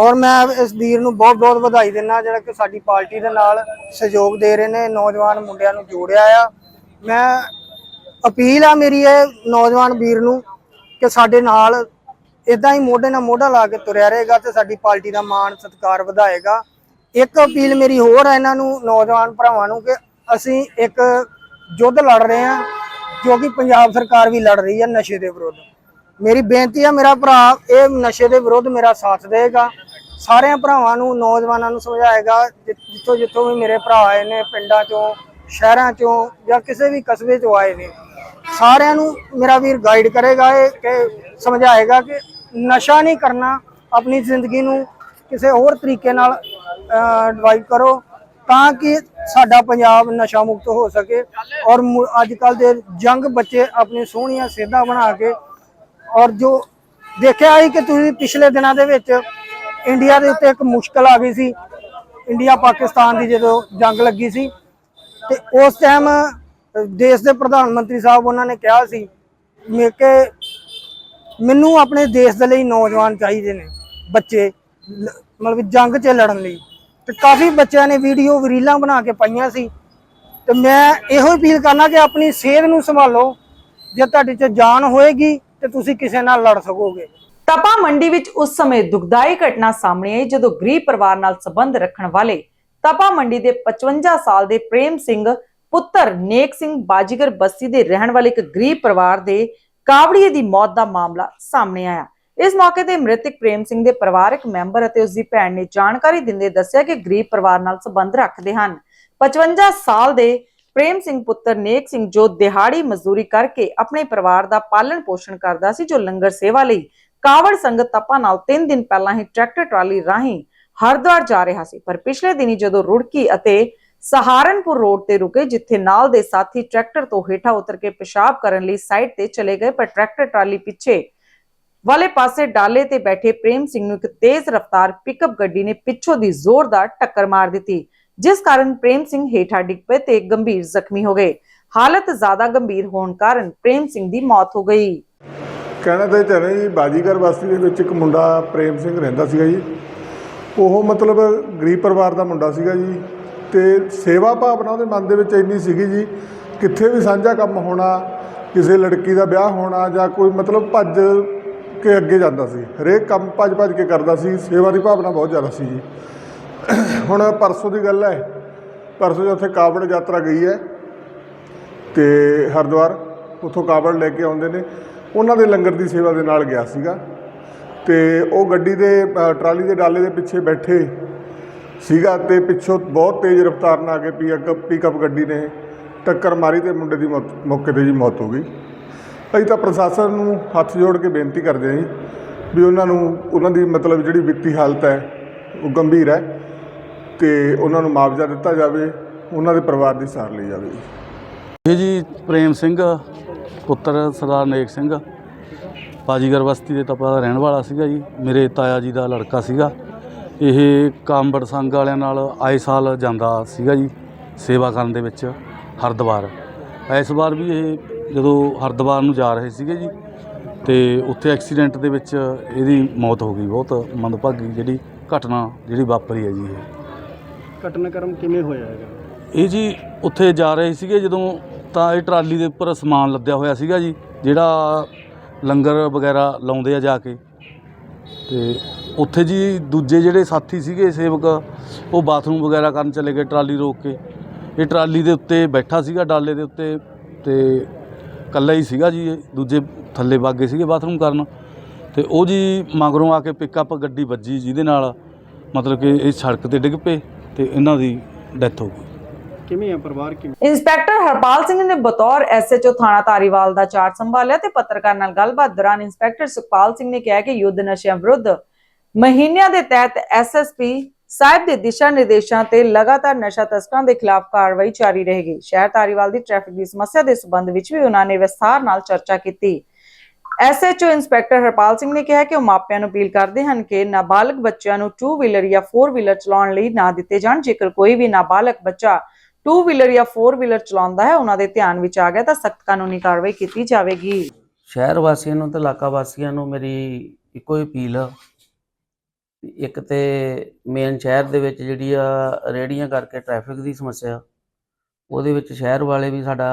ਔਰ ਮੈਂ ਇਸ ਵੀਰ ਨੂੰ ਬਹੁਤ ਬਹੁਤ ਵਧਾਈ ਦਿੰਦਾ ਜਿਹੜਾ ਕਿ ਸਾਡੀ ਪਾਰਟੀ ਦੇ ਨਾਲ ਸਹਿਯੋਗ ਦੇ ਰਹੇ ਨੇ, ਨੌਜਵਾਨ ਮੁੰਡਿਆਂ ਨੂੰ ਜੋੜਿਆ ਆ। ਮੈਂ ਅਪੀਲ ਆ ਮੇਰੀ ਇਹ ਨੌਜਵਾਨ ਵੀਰ ਨੂੰ ਕਿ ਸਾਡੇ ਨਾਲ ਇਦਾਂ ਹੀ ਮੋਢੇ ਨਾਲ ਮੋਢਾ ਲਾ ਕੇ ਤੁਰਿਆ ਰਹੇਗਾ ਤੇ ਸਾਡੀ ਪਾਰਟੀ ਦਾ ਮਾਣ, ਸਤਿਕਾਰ ਵਧਾਏਗਾ। ਇੱਕ ਅਪੀਲ ਮੇਰੀ ਹੋਰ ਹੈ ਇਹਨਾਂ ਨੂੰ, ਨੌਜਵਾਨ ਭਰਾਵਾਂ ਨੂੰ ਕਿ ਅਸੀਂ ਇੱਕ ਯੁੱਧ ਲੜ ਰਹੇ ਹਾਂ, ਜੋ ਕਿ ਪੰਜਾਬ ਸਰਕਾਰ ਵੀ ਲੜ ਰਹੀ ਹੈ ਨਸ਼ੇ ਦੇ ਵਿਰੁੱਧ। ਮੇਰੀ ਬੇਨਤੀ ਹੈ ਮੇਰਾ ਭਰਾ ਇਹ ਨਸ਼ੇ ਦੇ ਵਿਰੁੱਧ ਮੇਰਾ ਸਾਥ ਦੇਗਾ ਸਾਰਿਆਂ ਭਰਾਵਾਂ ਨੂੰ, ਨੌਜਵਾਨਾਂ ਨੂੰ ਸਮਝਾਏਗਾ ਜਿ- ਜਿੱਥੋਂ ਜਿੱਥੋਂ ਵੀ ਮੇਰੇ ਭਰਾ ਆਏ ਨੇ, ਪਿੰਡਾਂ ਚੋਂ, ਸ਼ਹਿਰਾਂ ਚੋਂ ਜਾਂ ਕਿਸੇ ਵੀ ਕਸਬੇ ਚੋਂ ਆਏ ਨੇ। ਸਾਰਿਆਂ ਨੂੰ ਮੇਰਾ ਵੀਰ ਗਾਈਡ ਕਰੇਗਾ ਇਹ ਕਿ ਸਮਝਾਏਗਾ ਕਿ ਨਸ਼ਾ ਨਹੀਂ ਕਰਨਾ, ਆਪਣੀ ਜ਼ਿੰਦਗੀ ਨੂੰ ਕਿਸੇ ਹੋਰ ਤਰੀਕੇ ਨਾਲ ਡਿਵਾਈਡ ਕਰੋ ਤਾਂ ਕਿ ਸਾਡਾ ਪੰਜਾਬ ਨਸ਼ਾ ਮੁਕਤ ਹੋ ਸਕੇ ਔਰ ਮੁ- ਅੱਜ ਕੱਲ ਦੇ ਜੰਗ ਬੱਚੇ ਆਪਣੀ ਸੋਹਣੀਆਂ ਸੇਧਾਂ ਬਣਾ ਕੇ ਔਰ ਜੋ ਦੇਖਿਆ ਹੀ ਕਿ ਤੁਸੀਂ ਪਿਛਲੇ ਦਿਨਾਂ ਦੇ ਵਿੱਚ ਇੰਡੀਆ ਦੇ ਉੱਤੇ ਇੱਕ ਮੁਸ਼ਕਲ ਆ ਗਈ ਸੀ। ਇੰਡੀਆ ਪਾਕਿਸਤਾਨ ਦੀ ਜਦੋਂ ਜੰਗ ਲੱਗੀ ਸੀ ਤੇ ਉਸ ਟਾਈਮ ਦੇਸ਼ ਦੇ ਪ੍ਰਧਾਨ ਮੰਤਰੀ ਸਾਹਿਬ ਉਹਨਾਂ ਨੇ ਕਿਹਾ ਸੀ ਮੇ ਕਿ ਮੈਨੂੰ ਆਪਣੇ ਦੇਸ਼ ਦੇ ਲਈ ਨੌਜਵਾਨ ਚਾਹੀਦੇ ਨੇ, ਬੱਚੇ ਮਤਲਬ ਜੰਗ 'ਚ ਲੜਨ ਲਈ। ਤੇ ਕਾਫੀ ਬੱਚਿਆਂ ਨੇ ਵੀਡੀਓ ਰੀਲਾਂ ਬਣਾ ਕੇ ਪਾਈਆਂ ਸੀ। ਤੇ ਮੈਂ ਇਹੋ ਅਪੀਲ ਕਰਨਾ ਕਿ ਆਪਣੀ ਸਿਹਤ ਨੂੰ ਸੰਭਾਲੋ। ਜੇ ਤੁਹਾਡੇ 'ਚ ਜਾਨ ਹੋਏਗੀ ਤੇ ਤੁਸੀਂ ਕਿਸੇ ਨਾਲ ਲੜ ਸਕੋਗੇ। ਤਪਾ ਮੰਡੀ ਵਿੱਚ ਉਸ ਸਮੇਂ ਦੁਖਦਾਈ ਘਟਨਾ ਸਾਹਮਣੇ ਆਈ ਜਦੋਂ ਗਰੀਬ ਪਰਿਵਾਰ ਨਾਲ ਸੰਬੰਧ ਰੱਖਣ ਵਾਲੇ ਤਪਾ ਮੰਡੀ ਦੇ 55 ਸਾਲ ਦੇ ਪ੍ਰੇਮ ਸਿੰਘ, ਪੁੱਤਰ ਨੇਕ ਸਿੰਘ ਬਾਜੀਗਰ ਬਸਤੀ ਦੇ ਰਹਿਣ ਵਾਲੇ ਇੱਕ ਗਰੀਬ ਪਰਿਵਾਰ ਦੇ ਕਾਵੜੀਏ ਦੀ ਮੌਤ ਦਾ ਮਾਮਲਾ ਸਾਹਮਣੇ ਆਇਆ। ਇਸ ਮੌਕੇ ਤੇ ਮ੍ਰਿਤਕ ਪ੍ਰੇਮ ਸਿੰਘ ਦੇ ਪਰਿਵਾਰਕ ਮੈਂਬਰ ਅਤੇ ਉਸ ਦੀ ਭੈਣ ਨੇ ਜਾਣਕਾਰੀ ਦਿੰਦੇ ਦੱਸਿਆ ਕਿ ਗਰੀਬ ਪਰਿਵਾਰ ਨਾਲ ਸੰਬੰਧ ਰੱਖਦੇ ਹਨ। 55 ਸਾਲ ਦੇ ਪ੍ਰੇਮ ਸਿੰਘ ਪੁੱਤਰ ਨੇਕ ਸਿੰਘ ਜੋ ਦਿਹਾੜੀ ਮਜ਼ਦੂਰੀ ਕਰਕੇ ਆਪਣੇ ਪਰਿਵਾਰ ਦਾ ਪਾਲਣ ਪੋਸ਼ਣ ਕਰਦਾ ਸੀ, ਜੋ ਲੰਗਰ ਸੇਵਾ ਲਈ ਕਾਵੜ ਸੰਗਤ ਤਪਾ ਨਾਲ 3 ਦਿਨ ਪਹਿਲਾਂ ਹੀ ਟਰੈਕਟਰ ਟਰਾਲੀ ਰਾਹੀਂ ਹਰਿਦੁਆਰ ਜਾ ਰਿਹਾ ਸੀ। ਪਰ ਪਿਛਲੇ ਦਿਨੀ ਜਦੋਂ ਰੁੜਕੀ ਅਤੇ ਸਹਾਰਨਪੁਰ ਰੋਡ ਤੇ ਰੁਕੇ, ਜਿੱਥੇ ਨਾਲ ਦੇ ਸਾਥੀ ਟਰੈਕਟਰ ਤੋਂ ਹੇਠਾਂ ਉਤਰ ਕੇ ਪਿਸ਼ਾਬ ਕਰਨ ਲਈ ਸਾਈਡ ਤੇ ਚਲੇ ਗਏ, ਪਰ ਟਰੈਕਟਰ ਟਰਾਲੀ ਪਿੱਛੇ ਵਾਲੇ ਪਾਸੇ ਡਾਲੇ ਤੇ ਬੈਠੇ ਪ੍ਰੇਮ ਸਿੰਘ ਨੂੰ ਇੱਕ ਤੇਜ਼ ਰਫ਼ਤਾਰ ਪਿਕਅਪ ਗੱਡੀ ਨੇ ਪਿੱਛੋਂ ਦੀ ਜ਼ੋਰਦਾਰ ਟੱਕਰ ਮਾਰ ਦਿੱਤੀ, ਜਿਸ ਕਾਰਨ ਪ੍ਰੇਮ ਸਿੰਘ ਹੇਠਾਂ ਡਿੱਗ ਪਏ ਤੇ ਗੰਭੀਰ ਜ਼ਖਮੀ ਹੋ ਗਏ। ਹਾਲਤ ਜ਼ਿਆਦਾ ਗੰਭੀਰ ਹੋਣ ਕਾਰਨ ਪ੍ਰੇਮ ਸਿੰਘ ਦੀ ਮੌਤ ਹੋ ਗਈ। ਕਹਿਣਾ ਤਾਂ ਇਹ ਚਾਹੁੰਦੇ ਜੀ, ਬਾਜੀਗਰ ਬਸਤੀ ਦੇ ਵਿੱਚ ਇੱਕ ਮੁੰਡਾ ਪ੍ਰੇਮ ਸਿੰਘ ਰਹਿੰਦਾ ਸੀਗਾ ਜੀ। ਉਹ ਮਤਲਬ ਗਰੀਬ ਪਰਿਵਾਰ ਦਾ ਮੁੰਡਾ ਸੀਗਾ ਜੀ ਤੇ ਸੇਵਾ ਭਾਵਨਾ ਉਹਦੇ ਮਨ ਦੇ ਵਿੱਚ ਇੰਨੀ ਸੀਗੀ ਜੀ, ਕਿੱਥੇ ਵੀ ਸਾਂਝਾ ਕੰਮ ਹੋਣਾ, ਕਿਸੇ ਲੜਕੀ ਦਾ ਵਿਆਹ ਹੋਣਾ ਜਾਂ ਕੋਈ ਮਤਲਬ ਭੱਜ ਕੇ ਅੱਗੇ ਜਾਂਦਾ ਸੀ। ਹਰੇਕ ਕੰਮ ਭੱਜ ਭੱਜ ਕੇ ਕਰਦਾ ਸੀ, ਸੇਵਾ ਦੀ ਭਾਵਨਾ ਬਹੁਤ ਜ਼ਿਆਦਾ ਸੀ ਜੀ। ਹੁਣ ਪਰਸੋਂ ਦੀ ਗੱਲ ਹੈ, ਪਰਸੋਂ ਜੋ ਉੱਥੇ ਕਾਵੜ ਯਾਤਰਾ ਗਈ ਹੈ ਤੇ ਹਰਿਦੁਆਰ, ਉੱਥੋਂ ਕਾਵੜ ਲੈ ਕੇ ਆਉਂਦੇ ਨੇ। ਉਹਨਾਂ ਦੇ ਲੰਗਰ ਦੀ ਸੇਵਾ ਦੇ ਨਾਲ ਗਿਆ ਸੀਗਾ ਤੇ ਉਹ ਗੱਡੀ ਦੇ ਟਰਾਲੀ ਦੇ ਡਾਲੇ ਦੇ ਪਿੱਛੇ ਬੈਠੇ ਸੀਗਾ ਤੇ ਪਿੱਛੋਂ ਬਹੁਤ ਤੇਜ਼ ਰਫ਼ਤਾਰ ਨਾਲ ਆ ਕੇ ਪਿਕਅਪ ਪਿਕਅਪ ਗੱਡੀ ਨੇ ਟੱਕਰ ਮਾਰੀ ਤੇ ਮੁੰਡੇ ਦੀ ਮੌਤ- ਮੌਕੇ ਤੇ ਜੀ ਮੌਤ ਹੋ ਗਈ। ਅਸੀਂ ਤਾਂ ਪ੍ਰਸ਼ਾਸਨ ਨੂੰ ਹੱਥ ਜੋੜ ਕੇ ਬੇਨਤੀ ਕਰਦੇ ਹਾਂ ਜੀ ਵੀ ਉਹਨਾਂ ਨੂੰ, ਉਹਨਾਂ ਦੀ ਮਤਲਬ ਜਿਹੜੀ ਵਿੱਤੀ ਹਾਲਤ ਹੈ, ਉਹ ਗੰਭੀਰ ਹੈ ਤੇ ਉਹਨਾਂ ਨੂੰ ਮੁਆਵਜ਼ਾ ਦਿੱਤਾ ਜਾਵੇ, ਉਹਨਾਂ ਦੇ ਪਰਿਵਾਰ ਦੀ ਸਾਰ ਲਈ ਜਾਵੇ ਇਹ ਜੀ ਪ੍ਰੇਮ ਸਿੰਘ ਪੁੱਤਰ ਸਰਦਾਰ ਨੇਕ ਸਿੰਘ। ਬਾਜੀਗਰ ਬਸਤੀ ਦੇ ਤਪਾ ਦਾ ਰਹਿਣ ਵਾਲਾ ਸੀਗਾ ਜੀ। ਮੇਰੇ ਤਾਇਆ ਜੀ ਦਾ ਲੜਕਾ ਸੀਗਾ। ਇਹ ਕਾਂਬੜ ਸੰਘ ਵਾਲਿਆਂ ਨਾਲ ਆਏ ਸਾਲ ਜਾਂਦਾ ਸੀਗਾ ਜੀ ਸੇਵਾ ਕਰਨ ਦੇ ਵਿੱਚ ਹਰਿਦੁਆਰ। ਇਸ ਵਾਰ ਵੀ ਇਹ ਜਦੋਂ ਹਰਿਦੁਆਰ ਨੂੰ ਜਾ ਰਹੇ ਸੀਗੇ ਜੀ ਤੇ ਉੱਥੇ ਐਕਸੀਡੈਂਟ ਦੇ ਵਿੱਚ ਇਹਦੀ ਮੌਤ ਹੋ ਗਈ। ਬਹੁਤ ਮੰਦਭਾਗੀ ਜਿਹੜੀ ਘਟਨਾ ਜਿਹੜੀ ਵਾਪਰੀ ਹੈ ਜੀ ਇਹ। ਘਟਨਾਕ੍ਰਮ ਕਿਵੇਂ ਹੋਇਆ ਹੈਗਾ? ਇਹ ਜੀ ਉੱਥੇ ਜਾ ਰਹੇ ਸੀਗੇ ਜਦੋਂ ਤਾਂ ਇਹ ਟਰਾਲੀ ਦੇ ਉੱਪਰ ਸਮਾਨ ਲੱਦਿਆ ਹੋਇਆ ਸੀਗਾ ਜੀ, ਜਿਹੜਾ ਲੰਗਰ ਵਗੈਰਾ ਲਾਉਂਦੇ ਆ ਜਾ ਕੇ। ਤੇ ਉੱਥੇ ਜੀ ਦੂਜੇ ਜਿਹੜੇ ਸਾਥੀ ਸੀਗੇ ਸੇਵਕ, ਉਹ ਬਾਥਰੂਮ ਵਗੈਰਾ ਕਰਨ ਚਲੇ ਗਏ ਟਰਾਲੀ ਰੋਕ ਕੇ। ਇਹ ਟਰਾਲੀ ਦੇ ਉੱਤੇ ਬੈਠਾ ਸੀਗਾ ਡਾਲੇ ਦੇ ਉੱਤੇ ਤੇ ਇਕੱਲਾ ਹੀ ਸੀਗਾ ਜੀ ਇਹ ਦੂਜੇ ਥੱਲੇ ਵਾਗੇ ਸੀਗੇ ਬਾਥਰੂਮ ਕਰਨ। ਤੇ ਉਹ ਜੀ ਮਗਰੋਂ ਆ ਕੇ ਪਿਕਅਪ ਗੱਡੀ ਵੱਜੀ ਜਿਹਦੇ ਨਾਲ ਮਤਲਬ ਕਿ ਇਹ ਸੜਕ ਤੇ ਡਿੱਗ ਪਏ ਤੇ ਇਹਨਾਂ ਦੀ ਡੈਥ ਹੋ ਗਈ। ਕਿਵੇਂ ਆ, ਪਰਿਵਾਰ ਕਿਵੇਂ? ਇੰਸਪੈਕਟਰ ਹਰਪਾਲ ਸਿੰਘ ਨੇ ਬਤੌਰ ਐਸਐਚਓ ਥਾਣਾ ਧਾਰੀਵਾਲ ਦਾ ਚਾਰਜ ਸੰਭਾਲਿਆ ਤੇ ਪੱਤਰਕਾਰ ਨਾਲ ਗੱਲਬਾਤ ਦੌਰਾਨ ਇੰਸਪੈਕਟਰ ਸੁਖਪਾਲ ਸਿੰਘ ਨੇ ਕਿਹਾ ਕਿ ਯੁੱਧ ਨਸ਼ਿਆਂ ਵਿਰੁੱਧ ਮਹੀਨਿਆਂ ਦੇ ਤਹਿਤ ਐਸਐਸਪੀ ਸਾਹਿਬ ਦੇ ਦਿਸ਼ਾ ਨਿਰਦੇਸ਼ਾਂ ਤੇ ਲਗਾਤਾਰ ਨਸ਼ਾ ਤਸਕਰਾਂ ਦੇ ਖਿਲਾਫ ਕਾਰਵਾਈ ਜਾਰੀ ਰਹੇਗੀ। ਸ਼ਹਿਰ ਧਾਰੀਵਾਲ ਦੀ ਟ੍ਰੈਫਿਕ ਦੀ ਸਮੱਸਿਆ ਦੇ ਸਬੰਧ ਵਿੱਚ ਵੀ ਉਹਨਾਂ ਨੇ ਵਿਸਥਾਰ ਨਾਲ ਚਰਚਾ ਕੀਤੀ। ਐਸਐਚਓ ਇੰਸਪੈਕਟਰ ਹਰਪਾਲ ਸਿੰਘ ਨੇ ਕਿਹਾ ਕਿ ਉਹ ਮਾਪਿਆਂ ਨੂੰ ਅਪੀਲ ਕਰਦੇ ਹਨ ਕਿ ਨਾਬਾਲਗ ਬੱਚਿਆਂ ਨੂੰ 2 ਵੀਲਰ ਜਾਂ 4 ਵੀਲਰ ਚਲਾਉਣ ਲਈ ਨਾ ਦਿੱਤੇ ਜਾਣ। ਜੇਕਰ ਕੋਈ ਵੀ ਨਾਬਾਲਗ ਬੱਚਾ ਟੂ ਵੀਲਰ ਜਾਂ ਫੋਰ ਵੀਲਰ ਚਲਾਉਂਦਾ ਹੈ, ਉਹਨਾਂ ਦੇ ਧਿਆਨ ਵਿੱਚ ਆ ਗਿਆ ਤਾਂ ਸਖਤ ਕਾਨੂੰਨੀ ਕਾਰਵਾਈ ਕੀਤੀ ਜਾਵੇਗੀ। ਸ਼ਹਿਰ ਵਾਸੀਆਂ ਨੂੰ ਤੇ ਇਲਾਕਾ ਵਾਸੀਆਂ ਨੂੰ ਮੇਰੀ ਇੱਕੋ ਹੀ ਅਪੀਲ ਆ ਇੱਕ ਤੇ ਮੇਨ ਸ਼ਹਿਰ ਦੇ ਵਿੱਚ ਜਿਹੜੀ ਆ ਰੇੜੀਆਂ ਕਰਕੇ ਟ੍ਰੈਫਿਕ ਦੀ ਸਮੱਸਿਆ, ਉਹਦੇ ਵਿੱਚ ਸ਼ਹਿਰ ਵਾਲੇ ਵੀ ਸਾਡਾ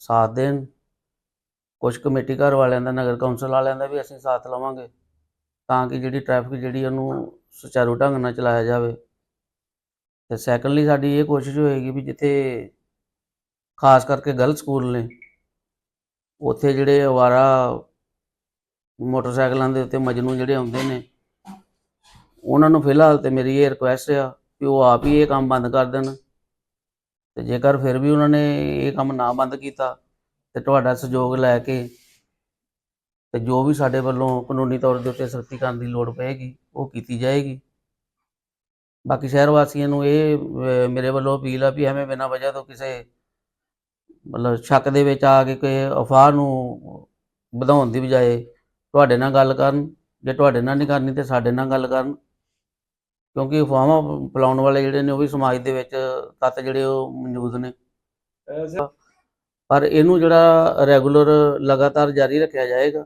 ਸਾਥ ਦੇਣ। ਕੁਝ ਕਮੇਟੀ ਘਰ ਵਾਲਿਆਂ ਦਾ, ਨਗਰ ਕੌਂਸਲ ਵਾਲਿਆਂ ਦਾ ਵੀ ਅਸੀਂ ਸਾਥ ਲਵਾਂਗੇ ਤਾਂ ਕਿ ਜਿਹੜੀ ਟ੍ਰੈਫਿਕ ਜਿਹੜੀ ਉਹਨੂੰ ਸੁਚਾਰੂ ਢੰਗ ਨਾਲ ਚਲਾਇਆ ਜਾਵੇ। ਤੇ ਸੈਕੰਡਲੀ ਸਾਡੀ ਇਹ ਕੋਸ਼ਿਸ਼ ਹੋਏਗੀ ਵੀ ਜਿੱਥੇ ਖਾਸ ਕਰਕੇ ਗਰਲ ਸਕੂਲ ਨੇ, ਉੱਥੇ ਜਿਹੜੇ ਅਵਾਰਾ ਮੋਟਰਸਾਈਕਲਾਂ ਦੇ ਉੱਤੇ ਮਜਨੂ ਜਿਹੜੇ ਆਉਂਦੇ ਨੇ, ਉਹਨਾਂ ਨੂੰ ਫਿਲਹਾਲ ਤੇ ਮੇਰੀ ਇਹ ਰਿਕੁਐਸਟ ਆ ਕਿ ਉਹ ਆਪ ਹੀ ਇਹ ਕੰਮ ਬੰਦ ਕਰ ਦੇਣ ਤੇ ਜੇਕਰ ਫਿਰ ਵੀ ਉਹਨਾਂ ਨੇ ਇਹ ਕੰਮ ਨਾ ਬੰਦ ਕੀਤਾ ਤੇ ਤੁਹਾਡਾ ਸਹਿਯੋਗ ਲੈ ਕੇ ਤੇ ਜੋ ਵੀ ਸਾਡੇ ਵੱਲੋਂ ਕਾਨੂੰਨੀ ਤੌਰ ਦੇ ਉੱਤੇ ਸਖਤੀ ਕਰਨ ਦੀ ਲੋੜ ਪਏਗੀ, ਉਹ ਕੀਤੀ ਜਾਏਗੀ। ਬਾਕੀ ਸ਼ਹਿਰ ਵਾਸੀਆਂ ਨੂੰ ਇਹ ਅਹ, ਮੇਰੇ ਵੱਲੋਂ ਅਪੀਲ ਆ ਵੀ ਐਵੇਂ ਬਿਨਾਂ ਵਜ੍ਹਾ ਤੋਂ ਕਿਸੇ ਮਤਲਬ ਸ਼ੱਕ ਦੇ ਵਿੱਚ ਆ ਕੇ ਕੋਈ ਅਫਵਾਹ ਨੂੰ ਵਧਾਉਣ ਦੀ ਬਜਾਏ ਤੁਹਾਡੇ ਨਾਲ ਗੱਲ ਕਰਨ ਜੇ ਤੁਹਾਡੇ ਨਾਲ ਨਹੀਂ ਕਰਨੀ ਤੇ ਸਾਡੇ ਨਾਲ ਗੱਲ ਕਰਨ। ਕਿਉਂਕਿ ਅਫਵਾਹਾਂ ਫੈਲਾਉਣ ਵਾਲੇ ਜਿਹੜੇ ਨੇ ਉਹ ਵੀ ਸਮਾਜ ਦੇ ਵਿੱਚ ਤੱਤ ਜਿਹੜੇ ਉਹ ਮੌਜੂਦ ਨੇ। ਪਰ ਇਹਨੂੰ ਜਿਹੜਾ ਰੈਗੂਲਰ ਲਗਾਤਾਰ ਜਾਰੀ ਰੱਖਿਆ ਜਾਏਗਾ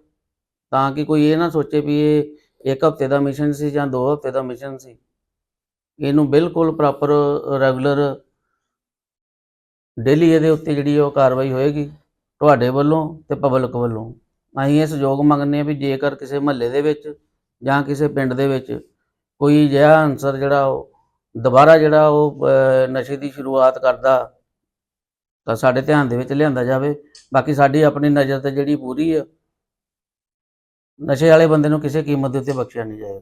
ਤਾਂ ਕਿ ਕੋਈ ਇਹ ਨਾ ਸੋਚੇ ਵੀ ਇਹ ਇੱਕ ਹਫ਼ਤੇ ਦਾ ਮਿਸ਼ਨ ਸੀ ਜਾਂ ਦੋ ਹਫ਼ਤੇ ਦਾ ਮਿਸ਼ਨ ਸੀ ਇਹਨੂੰ ਬਿਲਕੁਲ ਪ੍ਰੋਪਰ ਰੈਗੂਲਰ ਡੇਲੀ ਇਹਦੇ ਉੱਤੇ ਜਿਹੜੀ ਉਹ ਕਾਰਵਾਈ ਹੋਏਗੀ, ਤੁਹਾਡੇ ਵੱਲੋਂ ਤੇ ਪਬਲਿਕ ਵੱਲੋਂ। ਅਸੀਂ ਇਹ ਸਹਿਯੋਗ ਮੰਗਦੇ ਹਾਂ ਵੀ ਜੇਕਰ ਕਿਸੇ ਮਹੱਲੇ ਦੇ ਵਿੱਚ ਜਾਂ ਕਿਸੇ ਪਿੰਡ ਦੇ ਵਿੱਚ ਕੋਈ ਅਜਿਹਾ ਅਨਸਰ ਜਿਹੜਾ ਉਹ, ਦੁਬਾਰਾ ਜਿਹੜਾ ਉਹ ਨਸ਼ੇ ਦੀ ਸ਼ੁਰੂਆਤ ਕਰਦਾ, ਤਾਂ ਸਾਡੇ ਧਿਆਨ ਦੇ ਵਿੱਚ ਲਿਆਂਦਾ ਜਾਵੇ। ਬਾਕੀ ਸਾਡੀ ਆਪਣੀ ਨਜ਼ਰ ਤੇ ਜਿਹੜੀ ਪੂਰੀ ਆ, ਨਸ਼ੇ ਵਾਲੇ ਬੰਦੇ ਨੂੰ ਕਿਸੇ ਕੀਮਤ ਦੇ ਉੱਤੇ ਬਖਸ਼ਿਆ ਨਹੀਂ ਜਾਏਗਾ।